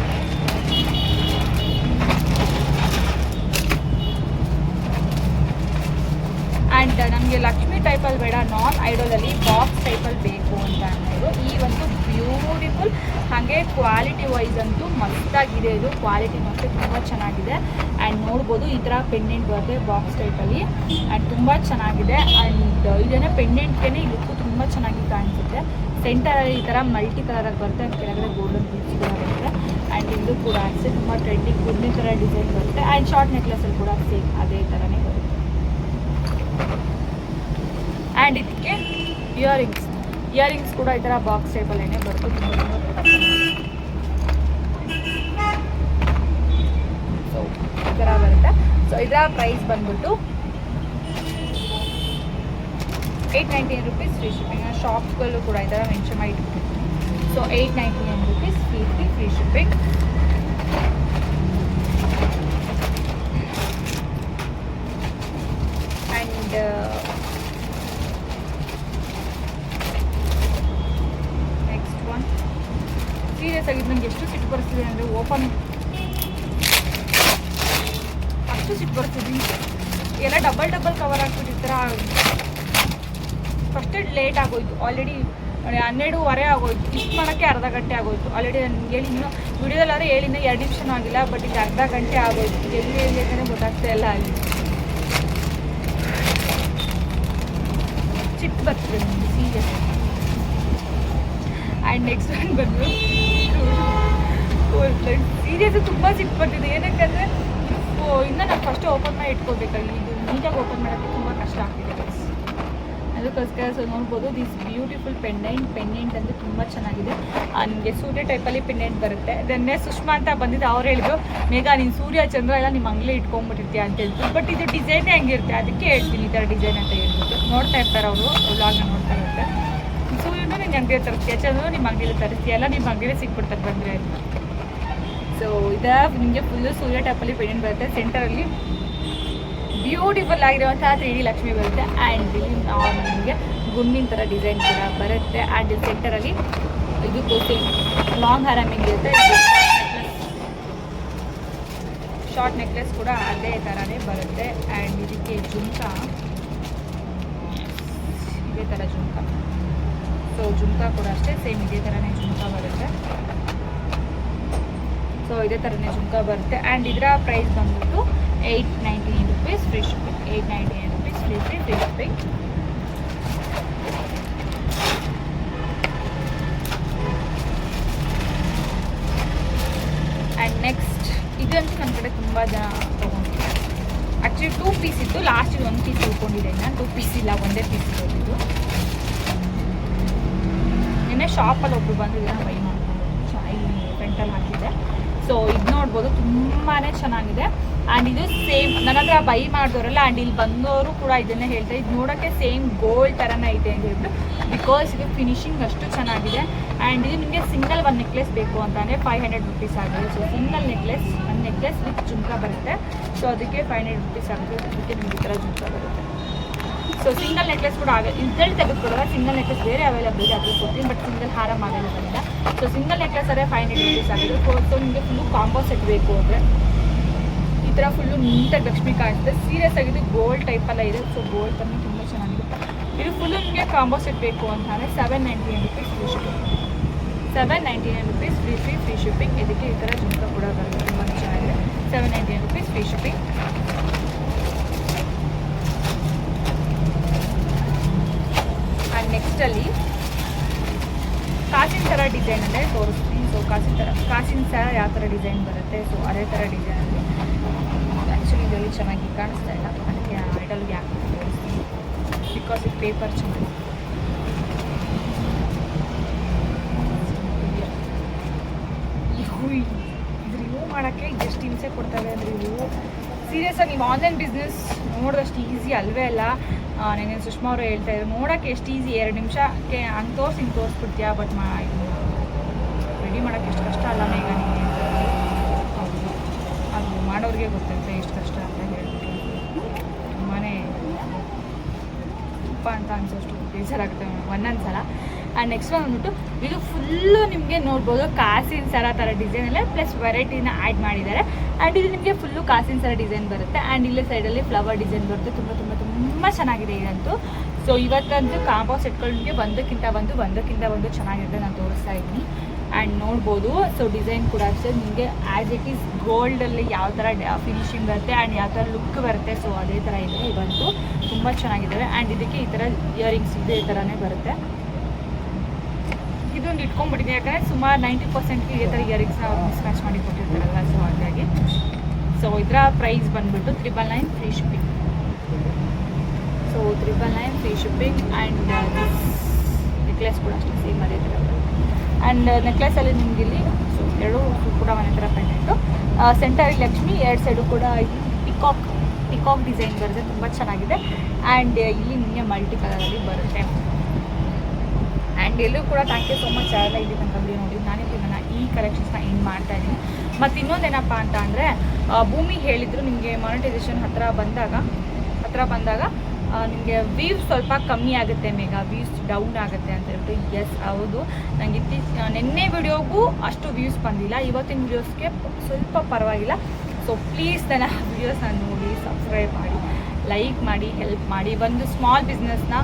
and ನಮಗೆ ಲಕ್ಷ್ಮಿ ಟೈಪಲ್ಲಿ ಬೇಡ ನಾನ್ ಐಡೋಲಲ್ಲಿ ಬಾಕ್ಸ್ ಟೈಪಲ್ಲಿ ಬೇಕು ಅಂತ ಅನ್ನೋದು. ಈ ಒಂದು ಬ್ಯೂಟಿಫುಲ್ ಹಾಗೆ ಕ್ವಾಲಿಟಿ ವೈಸ್ ಅಂತೂ ಮಸ್ತಾಗಿದೆ ಇದು. ಕ್ವಾಲಿಟಿ ಮತ್ತೆ ತುಂಬ ಚೆನ್ನಾಗಿದೆ. ಆ್ಯಂಡ್ ನೋಡ್ಬೋದು ಈ ಥರ ಪೆಂಡೆಂಟ್ ಬರುತ್ತೆ ಬಾಕ್ಸ್ ಟೈಪಲ್ಲಿ ಆ್ಯಂಡ್ ತುಂಬ ಚೆನ್ನಾಗಿದೆ. ಆ್ಯಂಡ್ ಇದೇನೇ ಪೆಂಡೆಂಟ್ಗೆ ಇದಕ್ಕೂ ತುಂಬ ಚೆನ್ನಾಗಿ ಕಾಣಿಸುತ್ತೆ. ಸೆಂಟರಲ್ಲಿ ಈ ಥರ ಮಲ್ಟಿ ಕಲರಾಗಿ ಬರುತ್ತೆ ಆ್ಯಂಡ್ ಕೆಳಗಡೆ ಗೋಲ್ಡನ್ ಬೀಚ್ ಕೂಡ ಬರುತ್ತೆ. ಆ್ಯಂಡ್ ಇದು ಕೂಡ ಅಷ್ಟೇ ತುಂಬ ಟ್ರೆಂಡಿಂಗ್ ಗುಡ್ನಿ ಥರ ಡಿಸೈನ್ ಬರುತ್ತೆ. ಆ್ಯಂಡ್ ಶಾರ್ಟ್ ನೆಕ್ಲೆಸಲ್ಲಿ ಕೂಡ ಸೇಮ್ ಅದೇ ಥರನೇ ಆ್ಯಂಡ್ ಇದಕ್ಕೆ ಇಯರಿಂಗ್ಸ್ ಇಯರಿಂಗ್ಸ್ ಕೂಡ ಈ ಥರ ಬಾಕ್ಸ್ ಟೈಪಲ್ಲೇ ಬರುತ್ತೆ ತುಂಬ ತುಂಬ ಸೊ ಈ ಥರ ಬರುತ್ತೆ ಸೊ ಇದರ ಪ್ರೈಸ್ ಬಂದ್ಬಿಟ್ಟು eight ninety nine rupees free shipping ಶಾಪ್ಸ್ಗಳು ಕೂಡ ಈ ಥರ ಮೆನ್ಷನ್ ಮಾಡಿ so eight ninety nine rupees free free free shipping and next one serious ಆಗಿ ನನಗೆ ಎಷ್ಟು ಸಿಟ್ಟು ಬರ್ತಿದೆ ಅಂದರೆ ಓಪನ್ ಅಷ್ಟು ಸಿಟ್ಟು ಬರ್ತಿದೆ. ಎಲ್ಲ ಡಬಲ್ ಡಬಲ್ ಕವರ್ ಹಾಕ್ಬಿಟ್ಟಿರ್ತಾರ ಫಸ್ಟ್ ಲೇಟ್ ಆಗೋಯ್ತು. ಆಲ್ರೆಡಿ ಹನ್ನೆರಡೂವರೆ ಆಗೋಯ್ತು. ಇಷ್ಟು ಮಾಡೋಕ್ಕೆ ಅರ್ಧ ಗಂಟೆ ಆಗೋಯ್ತು. ಆಲ್ರೆಡಿ ನಾನು ಹೇಳಿ ಇನ್ನೂ ವಿಡಿಯೋದಲ್ಲಾದ್ರೆ ಹೇಳಿನ ಎರಡು ನಿಮಿಷನೂ ಆಗಿಲ್ಲ ಬಟ್ ಇದು ಅರ್ಧ ಗಂಟೆ ಆಗೋಯ್ತು. ಎಲ್ಲಿ ಎಲ್ಲಿ ಗೊತ್ತಾಗ್ತಾ ಇಲ್ಲ ಅಲ್ಲಿ. ಸಿಟ್ಟು ಬರ್ತದೆ ನನಗೆ ಸೀರಿಯಸ್ ಆ್ಯಂಡ್ ನೆಕ್ಸ್ಟ್ ಒಂದು ಬಂದು ಸೀರಿಯಸ್ ತುಂಬ ಸಿಟ್ಟು ಬರ್ತಿದೆ. ಓ, ಇನ್ನು ನಾನು ಫಸ್ಟ್ ಓಪನ್ ಮಾಡಿ ಇಟ್ಕೋಬೇಕಾಗಿ ಇದು ನೀಟಾಗಿ ಓಪನ್ ಮಾಡೋಕ್ಕೆ ತುಂಬ ಕಷ್ಟ ಆಗ್ತಿದೆ. ಅದಕ್ಕೋಸ್ಕರ ಸೊ ನೋಡ್ಬೋದು ದಿಸ್ ಬ್ಯೂಟಿಫುಲ್ ಪೆಂಡೆಂಟ್ ಪೆಂಡೆಂಟ್ ಅಂದರೆ ತುಂಬ ಚೆನ್ನಾಗಿದೆ. ನಿಮಗೆ ಸೂರ್ಯ ಟೈಪಲ್ಲಿ ಪೆಂಡೆಂಟ್ ಬರುತ್ತೆ. ದೆನ್ನೆ ಸುಷ್ಮಾ ಅಂತ ಬಂದಿದ್ದು, ಅವ್ರು ಹೇಳಿದ್ರು, ಮೇಘ, ನೀನು ಸೂರ್ಯ, ಚಂದ್ರ ಎಲ್ಲ ನಿಮ್ಮ ಅಂಗಲೇ ಇಟ್ಕೊಂಡ್ಬಿಟ್ಟಿರ್ತೀಯ ಅಂತ ಹೇಳ್ತೀವಿ ಬಟ್ ಇದು ಡಿಸೈನೇ ಹಂಗಿರುತ್ತೆ? ಅದಕ್ಕೆ ಹೇಳ್ತೀನಿ ಈ ಥರ ಡಿಸೈನ್ ಅಂತ ಹೇಳ್ಬಿಟ್ಟು ನೋಡ್ತಾ ಇರ್ತಾರೆ ಅವರು ವ್ಲಾಗ್ನ ನೋಡ್ತಾ ಇರ್ತಾರೆ ಸೂರ್ಯನೂ ನಿಂಗೆ ಅಂಗಡಿ ತರಿಸ್ತೀಯ ಚಂದ್ರ ನಿಮ್ಮ ಅಂಗಡಿಯಲ್ಲಿ ತರಿಸ್ತೀಯ, ಎಲ್ಲ ನಿಮ್ಮ ಅಂಗಡಿಯಲ್ಲಿ ಸಿಕ್ಬಿಡ್ತಾರೆ ಬಂದರೆ ಅಂತ. ಸೊ ಇದ ನಿಮಗೆ ಫುಲ್ಲು ಸೂರ್ಯ ಟೈಪಲ್ಲಿ ಪೆಂಡೆಂಟ್ ಬರುತ್ತೆ. ಸೆಂಟರಲ್ಲಿ ಬ್ಯೂಟಿಫುಲ್ ಆಗಿರುವಂತಹ ತ್ರೀ ಡಿ ಲಕ್ಷ್ಮಿ ಬರುತ್ತೆ. ಆ್ಯಂಡ್ ಇಲ್ಲಿ ನಿಮಗೆ ಗುಂಡಿನ ಥರ ಡಿಸೈನ್ ಕೂಡ ಬರುತ್ತೆ. ಆ್ಯಂಡ್ ಸೆಂಟರಲ್ಲಿ ಇದು ಸೇಮ್ ಲಾಂಗ್ ಹಾರ ಇರುತ್ತೆ. ಶಾರ್ಟ್ ನೆಕ್ಲೆಸ್ ಕೂಡ ಅದೇ ಥರನೇ ಬರುತ್ತೆ. ಆ್ಯಂಡ್ ಇದಕ್ಕೆ ಜುಮ್ಕ ಇದೇ ಥರ ಜುಮ್ಕ. ಸೊ ಜುಮ್ಕ ಕೂಡ ಅಷ್ಟೇ ಸೇಮ್ ಇದೇ ಥರನೇ ಜುಮ್ಕ ಬರುತ್ತೆ. ಸೊ ಇದೇ ಥರನೇ ಜುಮ್ಕ ಬರುತ್ತೆ. ಆ್ಯಂಡ್ ಇದರ ಪ್ರೈಸ್ ಬಂದ್ಬಿಟ್ಟು eight ninety nine rupees free shipping eight ninety nine rupees free free free shipping and next ಇದಂತೂ ನನ್ನ ಕಡೆ ತುಂಬ ಜನ ತೊಗೊಂಡಿದ್ದಾರೆ. ಆ್ಯಕ್ಚುಲಿ ಟೂ ಪೀಸ್ ಇತ್ತು ಲಾಸ್ಟಿಗೆ ಒಂದು ಪೀಸ್ ಉಳ್ಕೊಂಡಿದ್ದೆ ನಾನು ಟೂ ಪೀಸ್ ಇಲ್ಲ, ಒಂದೇ ಪೀಸ್ ಇರೋದು. ನಿನ್ನೆ ಶಾಪಲ್ಲಿ ಒಬ್ರು ಬಂದಿದ್ದೀರ ಬೈ ಚೆನ್ನಾಗಿ ಫ್ರಂಟಲ್ಲಿ ಹಾಕಿದ್ದೆ. ಸೊ ಇದು ನೋಡ್ಬೋದು ತುಂಬಾ ಚೆನ್ನಾಗಿದೆ. ಆ್ಯಂಡ್ ಇದು ಸೇಮ್ ನನ್ನ ಹತ್ರ ಬೈ ಮಾಡಿದವರಲ್ಲ ಆ್ಯಂಡ್ ಇಲ್ಲಿ ಬಂದವರು ಕೂಡ ಇದನ್ನೇ ಹೇಳ್ತಾರೆ ಇದು ನೋಡೋಕ್ಕೆ ಸೇಮ್ ಗೋಲ್ಡ್ ಥರನೇ ಇದೆ ಅಂತ ಹೇಳ್ಬಿಟ್ಟು ಬಿಕಾಸ್ ಇದು ಫಿನಿಶಿಂಗ್ ಅಷ್ಟು ಚೆನ್ನಾಗಿದೆ. ಆ್ಯಂಡ್ ಇದು ನಿಮಗೆ ಸಿಂಗಲ್ ಒಂದು ನೆಕ್ಲೆಸ್ ಬೇಕು ಅಂತಾನೆ ಫೈವ್ ಹಂಡ್ರೆಡ್ ರುಪೀಸ್ ಆಗಿದೆ ಸೊ ಸಿಂಗಲ್ ನೆಕ್ಲೆಸ್ ಒಂದು ನೆಕ್ಲೆಸ್ ವಿತ್ ಜುಮ್ಕ ಬರುತ್ತೆ. ಸೊ ಅದಕ್ಕೆ ಫೈವ್ ಹಂಡ್ರೆಡ್ ರುಪೀಸ್ ಆಗುತ್ತೆ ಅದಕ್ಕೆ ನಿಮಗೆ ಈ ಥರ ಜುಮ್ಕ ಬರುತ್ತೆ. ಸೊ ಸಿಂಗಲ್ ನೆಕ್ಲೆಸ್ ಕೂಡ ಆಗ ಇದ್ರಲ್ಲಿ ತೆಗೆದುಕೊಳ್ಳುವ ಸಿಂಗಲ್ ನೆಕ್ಲೆಸ್ ಬೇರೆ ಅವೈಲೇಬಲ್ ಇದೆ. ಅದು ಕೊಡ್ತೀನಿ ಬಟ್ ಸಿಂಗಲ್ ಹಾರ ಅವೈಲಬಲ್ ಸೊ ಸಿಂಗಲ್ ನೆಕ್ಲೆಸ್ ಅದೇ ಫೈವ್ ಹಂಡ್ರೆಡ್ ರುಪೀಸ್ ಆಗಿದೆ. ಸೊ ನಿಮಗೆ ಫುಲ್ಲು ಕಾಂಬೋ ಸೆಟ್ ಬೇಕು ಅಂದರೆ. ಈ ಥರ ಫುಲ್ಲು ನೀಟಾಗಿ ಲಕ್ಷ್ಮಿ ಕಾಣಿಸುತ್ತೆ. ಸೀರಿಯಸ್ ಆಗಿದ್ದು ಗೋಲ್ಡ್ ಟೈಪೆಲ್ಲ ಇದೆ. ಸೊ ಗೋಲ್ಡ್ ಥರ ತುಂಬ ಚೆನ್ನಾಗಿದೆ ಇದು ಫುಲ್ಲು ನಿಮಗೆ ಕಾಂಬೋ ಸೆಟ್ ಬೇಕು ಅಂತಂದರೆ seven ninety nine rupees free shipping seven ninety nine rupees free free free shipping ಇದಕ್ಕೆ ಈ ಥರ ಜುಮ್ಕ ಕೂಡ ಬರುತ್ತೆ. ತುಂಬ ಚೆನ್ನಾಗಿದೆ. Seven ninety nine rupees free shipping ನೆಕ್ಸ್ಟಲ್ಲಿ ಕಾಸಿನ ಥರ ಡಿಸೈನ್ ಅಂದರೆ ತೋರಿಸ್ತೀನಿ. ಸೊ ಕಾಸಿನ ಥರ ಕಾಸಿನ ಸಹ ಯಾವ ಥರ ಡಿಸೈನ್ ಬರುತ್ತೆ? ಸೊ ಅದೇ ಥರ ಡಿಸೈನಲ್ಲಿ ಆ್ಯಕ್ಚುಲಿ ಇದರಲ್ಲಿ ಚೆನ್ನಾಗಿ ಕಾಣಿಸ್ತಾ ಇಲ್ಲ. ಅದಕ್ಕೆ ಐಡಲ್ಗೆ ಯಾಕೆ ತೋರಿಸ್ತೀನಿ. ಬಿಕಾಸ್ ಇದು ಪೇಪರ್ ಚೆನ್ನಾಗಿ ಇದು ರಿವ್ಯೂ ಮಾಡೋಕ್ಕೆ ಎಷ್ಟು ಹಿಂಸೆ ಕೊಡ್ತಾರೆ ಅಂದರೆ ರಿವ್ಯೂ ಸೀರಿಯಸ್ಸಾಗಿ ನೀವು ಆನ್ಲೈನ್ ಬಿಸ್ನೆಸ್ ನೋಡಿದಷ್ಟು ಈಸಿ ಅಲ್ವೇ ಅಲ್ಲ? ನೆನೆ ಸುಷ್ಮಾ ಅವರು ಹೇಳ್ತಾ ಇದ್ರು, ನೋಡೋಕ್ಕೆ ಎಷ್ಟು ಈಸಿ ಎರಡು ನಿಮಿಷಕ್ಕೆ ಹಂಗೆ ತೋರಿಸಿ ಹಿಂಗೆ ತೋರಿಸ್ಬಿಡ್ತೀಯಾ ಬಟ್ ಮಾ ರೆಡಿ ಮಾಡೋಕ್ಕೆ ಎಷ್ಟು ಕಷ್ಟ ಅಲ್ಲ ಈಗ ನಿಮಗೆ ಹೌದು ಅದು ಮಾಡೋರಿಗೆ ಗೊತ್ತಿರುತ್ತೆ ಎಷ್ಟು ಕಷ್ಟ ಅಂತ ಹೇಳ್ಬಿಟ್ಟು. ತುಂಬಾ ತುಪ್ಪ ಅಂತ ಅನ್ಸೋಷ್ಟು ಬೇಜಾರಾಗುತ್ತೆ ಒಂದೊಂದು ಸಲ ಆ್ಯಂಡ್ ನೆಕ್ಸ್ಟ್ ಒನ್ ಬಂದ್ಬಿಟ್ಟು, ಇದು ಫುಲ್ಲು ನಿಮಗೆ ನೋಡ್ಬೋದು, ಕಾಸಿನ ಸರ ಥರ ಡಿಸೈನಲ್ಲೇ ಪ್ಲಸ್ ವೆರೈಟಿನ ಆ್ಯಡ್ ಮಾಡಿದ್ದಾರೆ. ಆ್ಯಂಡ್ ಇದು ನಿಮಗೆ ಫುಲ್ಲು ಕಾಸಿನ ಸರ ಡಿಸೈನ್ ಬರುತ್ತೆ. ಆ್ಯಂಡ್ ಇಲ್ಲೇ ಸೈಡಲ್ಲಿ ಫ್ಲವರ್ ಡಿಸೈನ್ ಬರುತ್ತೆ. ತುಂಬ ತುಂಬ ತುಂಬ ಚೆನ್ನಾಗಿದೆ ಇದಂತೂ. ಸೊ ಇವತ್ತಂತೂ ಕಾಂಬೋ ಸೆಟ್ಗಳಿಗೆ ಒಂದಕ್ಕಿಂತ ಒಂದು ಒಂದಕ್ಕಿಂತ ಒಂದು ಚೆನ್ನಾಗಿರುತ್ತೆ ನಾನು ತೋರಿಸ್ತಾ ಇದ್ದೀನಿ. ಆ್ಯಂಡ್ ನೋಡ್ಬೋದು ಸೊ ಡಿಸೈನ್ ಕೂಡ ಅಷ್ಟೇ. ನಿಮಗೆ ಆ್ಯಸ್ ಇಟ್ ಈಸ್ ಗೋಲ್ಡಲ್ಲಿ ಯಾವ ಥರ ಫಿನಿಶಿಂಗ್ ಬರುತ್ತೆ ಆ್ಯಂಡ್ ಯಾವ ಥರ ಲುಕ್ ಬರುತ್ತೆ ಸೊ ಅದೇ ಥರ ಇದೆ ಇವಂತೂ ತುಂಬ ಚೆನ್ನಾಗಿದ್ದಾವೆ. ಆ್ಯಂಡ್ ಇದಕ್ಕೆ ಈ ಥರ ಇಯರಿಂಗ್ಸ್ ಇದೇ ಥರನೇ ಬರುತ್ತೆ. ಇದೊಂದು ಇಟ್ಕೊಂಡ್ಬಿಟ್ಟಿದೆ ಯಾಕಂದರೆ ಸುಮಾರು ನೈಂಟಿ ಪರ್ಸೆಂಟ್ಗೆ ಇದೇ ಥರ ಇಯರಿಂಗ್ಸ್ನ ಅವ್ರು ಮಿಸ್ಮ್ಯಾಚ್ ಮಾಡಿ ಕೊಟ್ಟಿರ್ತಾರಲ್ಲ ಸೊ ಹಾಗಾಗಿ. ಸೊ ಇದರ ಪ್ರೈಸ್ ಬಂದುಬಿಟ್ಟು triple nine free shipping so triple nine free shipping and necklace ಕೂಡ ಅಷ್ಟೇ ಸೇಮ್ ಅದೇ ಥರ ಆ್ಯಂಡ್ ನೆಕ್ಲೆಸಲ್ಲಿ ನಿಮ್ಗೆ ಇಲ್ಲಿ ಸೊ, ಎರಡು ಕೂಡ ಮನೆ ಥರ ಪೆಂಡೆಂಟು ಸೆಂಟರ್ ಲಕ್ಷ್ಮಿ, ಎರಡು ಸೈಡು ಕೂಡ ಪಿಕಾಕ್ ಪಿಕಾಕ್ ಡಿಸೈನ್ ಬರುತ್ತೆ ತುಂಬ ಚೆನ್ನಾಗಿದೆ. ಆ್ಯಂಡ್ ಇಲ್ಲಿ ನಿಮಗೆ ಮಲ್ಟಿ ಕಲರಲ್ಲಿ ಬರುತ್ತೆ. ಆ್ಯಂಡ್ ಎಲ್ಲೂ ಕೂಡ ಥ್ಯಾಂಕ್ ಯು ಸೊ ಮಚ್ ಯಾರೆಲ್ಲ ಇಲ್ಲಿ ತನಕ ನೋಡಿ ನಾನು ನನ್ನ ಈ ಕಲೆಕ್ಷನ್ಸ್ನ ಎಂಡ್ ಮಾಡ್ತಾ ಇದ್ದೀನಿ. ಮತ್ತು ಇನ್ನೊಂದೇನಪ್ಪ ಅಂತ ಅಂದರೆ ಭೂಮಿ ಹೇಳಿದ್ರು ನಿಮಗೆ ಮಾನಿಟೈಸೇಷನ್ ಹತ್ತಿರ ಬಂದಾಗ ಹತ್ತಿರ ಬಂದಾಗ ನಿಮಗೆ ವೀವ್ ಸ್ವಲ್ಪ ಕಮ್ಮಿ ಆಗುತ್ತೆ ಮೇಘ ವೀವ್ಸ್ ಡೌನ್ ಆಗುತ್ತೆ ಅಂತ ಹೇಳ್ಬಿಟ್ಟು ಎಸ್ ಹೌದು. ನನಗೆ ಇತ್ತೀಚೆ ನಿನ್ನೆ ವಿಡಿಯೋಗೂ ಅಷ್ಟು ವ್ಯೂಸ್ ಬಂದಿಲ್ಲ. ಇವತ್ತಿನ ವೀಡಿಯೋಸ್ಗೆ ಸ್ವಲ್ಪ ಪರವಾಗಿಲ್ಲ. ಸೊ ಪ್ಲೀಸ್ ನನ್ನ ವೀಡಿಯೋಸ್ನ ನೋಡಿ ಸಬ್ಸ್ಕ್ರೈಬ್ ಮಾಡಿ ಲೈಕ್ ಮಾಡಿ ಹೆಲ್ಪ್ ಮಾಡಿ. ಒಂದು ಸ್ಮಾಲ್ ಬಿಸ್ನೆಸ್ನ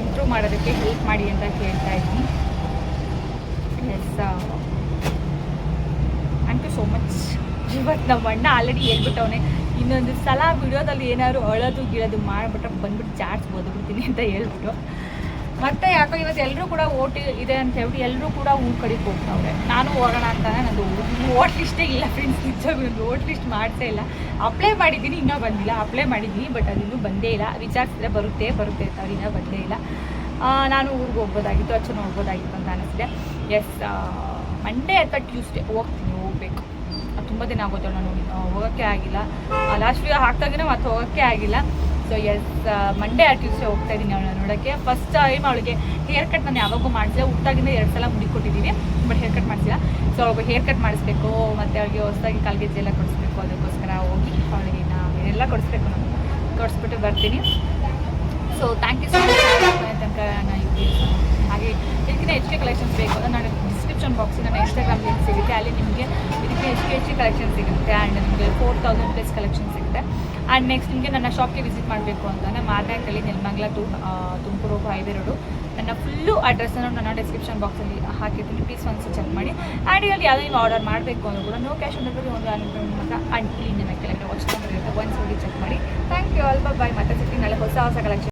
ಇಂಪ್ರೂವ್ ಮಾಡೋದಕ್ಕೆ ಹೆಲ್ಪ್ ಮಾಡಿ ಅಂತ ಕೇಳ್ತಾ ಇದ್ದೀನಿ. Yes thank you so much ಇವತ್ತು ನಮ್ಮ ಅಣ್ಣ ಆಲ್ರೆಡಿ ಹೇಳ್ಬಿಟ್ಟವನೆ ಇನ್ನೊಂದು ಸಲ ವಿಡಿಯೋದಲ್ಲಿ ಏನಾದ್ರು ಅಳೋದು ಗಿಳೋದು ಮಾಡಿಬಿಟ್ರೆ ಬಂದ್ಬಿಟ್ಟು ಚಾರ್ಜ್ ಓದ್ಬಿಡ್ತೀನಿ ಅಂತ ಹೇಳ್ಬಿಟ್ಟು. ಮತ್ತೆ ಯಾಕೋ ಇವತ್ತು ಎಲ್ಲರೂ ಕೂಡ ಓಟ್ ಇದೆ ಅಂತ ಹೇಳ್ಬಿಟ್ಟು ಎಲ್ಲರೂ ಕೂಡ ಊರ್ ಕಡೆಗೆ ಹೋಗ್ತಾವ್ರೆ. ನಾನು ಹೋಗೋಣ ಅಂತಾನೆ ನಂದು ಓಟ್ ಲಿಸ್ಟೇ ಇಲ್ಲ ಫ್ರೆಂಡ್ಸ್ ನಿಜವಾಗ್ಲೂ ಓಟ್ ಲಿಸ್ಟ್ ಮಾಡ್ತಾ ಇಲ್ಲ. ಅಪ್ಲೈ ಮಾಡಿದ್ದೀನಿ, ಇನ್ನೂ ಬಂದಿಲ್ಲ. ಅಪ್ಲೈ ಮಾಡಿದ್ದೀನಿ ಬಟ್ ಅದು ಇನ್ನೂ ಬಂದೇ ಇಲ್ಲ. ವಿಚಾರಿಸಿದ್ರೆ ಬರುತ್ತೆ ಬರುತ್ತೆ ಅಂತ ಅವ್ರು ಇನ್ನೂ ಬಂದೇ ಇಲ್ಲ. ನಾನು ಊರಿಗೆ ಹೋಗ್ಬೋದಾಗಿತ್ತು ಅಚ್ಚು ನೋಡ್ಬೋದಾಗಿತ್ತು ಅಂತ ಅನಿಸಿದೆ ಎಸ್ ಮಂಡೇ ಅಥವಾ ಟ್ಯೂಸ್ಡೇ ಹೋಗ್ತೀನಿ, ಹೋಗ್ಬೇಕು. ತುಂಬ ದಿನ ಆಗೋದು ನಾನು ನೋಡಿ. ಹೋಗೋಕ್ಕೆ ಆಗಿಲ್ಲ. ಲಾಸ್ಟ್ ವೀಕ್ ಹಾಕ್ದಾಗಿನ ಮತ್ತೆ ಹೋಗೋಕ್ಕೆ ಆಗಿಲ್ಲ. ಸೊ ಎಸ್ ಮಂಡೇ ಆ ಟ್ಯೂಸ್ಡೇ ಹೋಗ್ತಾ ಇದ್ದೀನಿ ಅವಳನ್ನ ನೋಡೋಕ್ಕೆ. ಫಸ್ಟ್ ಟೈಮ್ ಅವಳಿಗೆ ಹೇರ್ ಕಟ್ ನಾನು ಯಾವಾಗೂ ಮಾಡಿಸಿದೆ ಹುಟ್ಟಾಗಿಂದ ಎರಡು ಸಲ ಮುಡಿ ಕೊಟ್ಟಿದ್ದೀವಿ ಬಟ್ ಹೇರ್ ಕಟ್ ಮಾಡಿಸಿಲ್ಲ. ಸೊ ಅವಳಿಗೆ ಹೇರ್ ಕಟ್ ಮಾಡಿಸ್ಬೇಕು, ಮತ್ತು ಅವಳಿಗೆ ಹೊಸದಾಗಿ ಕಾಲ್ಗೆಜ್ಜೆ ಎಲ್ಲ ಕೊಡಿಸ್ಬೇಕು, ಅದಕ್ಕೋಸ್ಕರ ಹೋಗಿ ಅವಳಿಗೆ ನಾವು ಎಲ್ಲ ಕೊಡಿಸ್ಬೇಕು ನಾನು ಕೊಡಿಸ್ಬಿಟ್ಟು ಬರ್ತೀನಿ. So thank you so much ತನಕ ನಾನು ಹಾಗೆ ಇದಕ್ಕಿಂತ ಹೆಚ್ಚಿಗೆ ಕಲೆಕ್ಷನ್ಸ್ ಬೇಕು ಅಂತ ನಾನು ಡಿಸ್ಕ್ರಿಪ್ಷನ್ ಬಾಕ್ಸಿಗೆ ನನ್ನ ಇನ್ಸ್ಟಾಗ್ರಾಮ್ ಲಿಂಕ್ ಸಿಗುತ್ತೆ. ಅಲ್ಲಿ ನಿಮಗೆ ಇದಕ್ಕೆ ಹೆಚ್ಚಿಗೆ ಎಚ್ ಕಲೆಕ್ಷನ್ ಸಿಗುತ್ತೆ ಆ್ಯಂಡ್ ನಿಮಗೆ ಫೋರ್ ತೌಸಂಡ್ ಪ್ಲಸ್ ಕಲೆಕ್ಷನ್ ಸಿಗುತ್ತೆ. ಆ್ಯಂಡ್ ನೆಕ್ಸ್ಟ್ ನಿಮಗೆ ನನ್ನ ಶಾಪ್ಗೆ ವಿಸಿಟ್ ಮಾಡಬೇಕು ಅಂತಂದರೆ ಮಾರ್ನಾಯ್ಕಲ್ಲಿ Nelamangala to Tumakuru highway road ನನ್ನ ಫುಲ್ಲು ಅಡ್ರೆಸ್ಸನ್ನು ನನ್ನ ಡಿಸ್ಕ್ರಿಪ್ಷನ್ ಬಾಕ್ಸಲ್ಲಿ ಹಾಕಿರ್ತೀನಿ. ಪ್ಲೀಸ್ ಒಂದು ಚೆಕ್ ಮಾಡಿ. ಆ್ಯಂಡ್ ಇಲ್ಲಿ ಯಾವುದೇ ನೀವು ಆರ್ಡರ್ ಮಾಡಬೇಕು ಅಂದರೂ ಕೂಡ ನೋ ಕ್ಯಾಶ್ ಆನ್ ಒಂದು ಅನುಭವ ಮೂಲಕ ಆ್ಯಂಡ್ ಇಲ್ಲಿ ನನ್ನ ಕೆಳಗಡೆ ವಾಚ್ ನಂಬರ್ ಇರುತ್ತೆ. ಒಂದು ಸಲ ಚೆಕ್ ಮಾಡಿ. ಥ್ಯಾಂಕ್ ಯು ಆಲ್ ಬಾಯ್ ಮತ್ತೆ ಸಿಗ್ತೀನಿ ನಾಳೆ ಹೊಸ ಹೊಸ ಕಲೆಕ್ಷನ್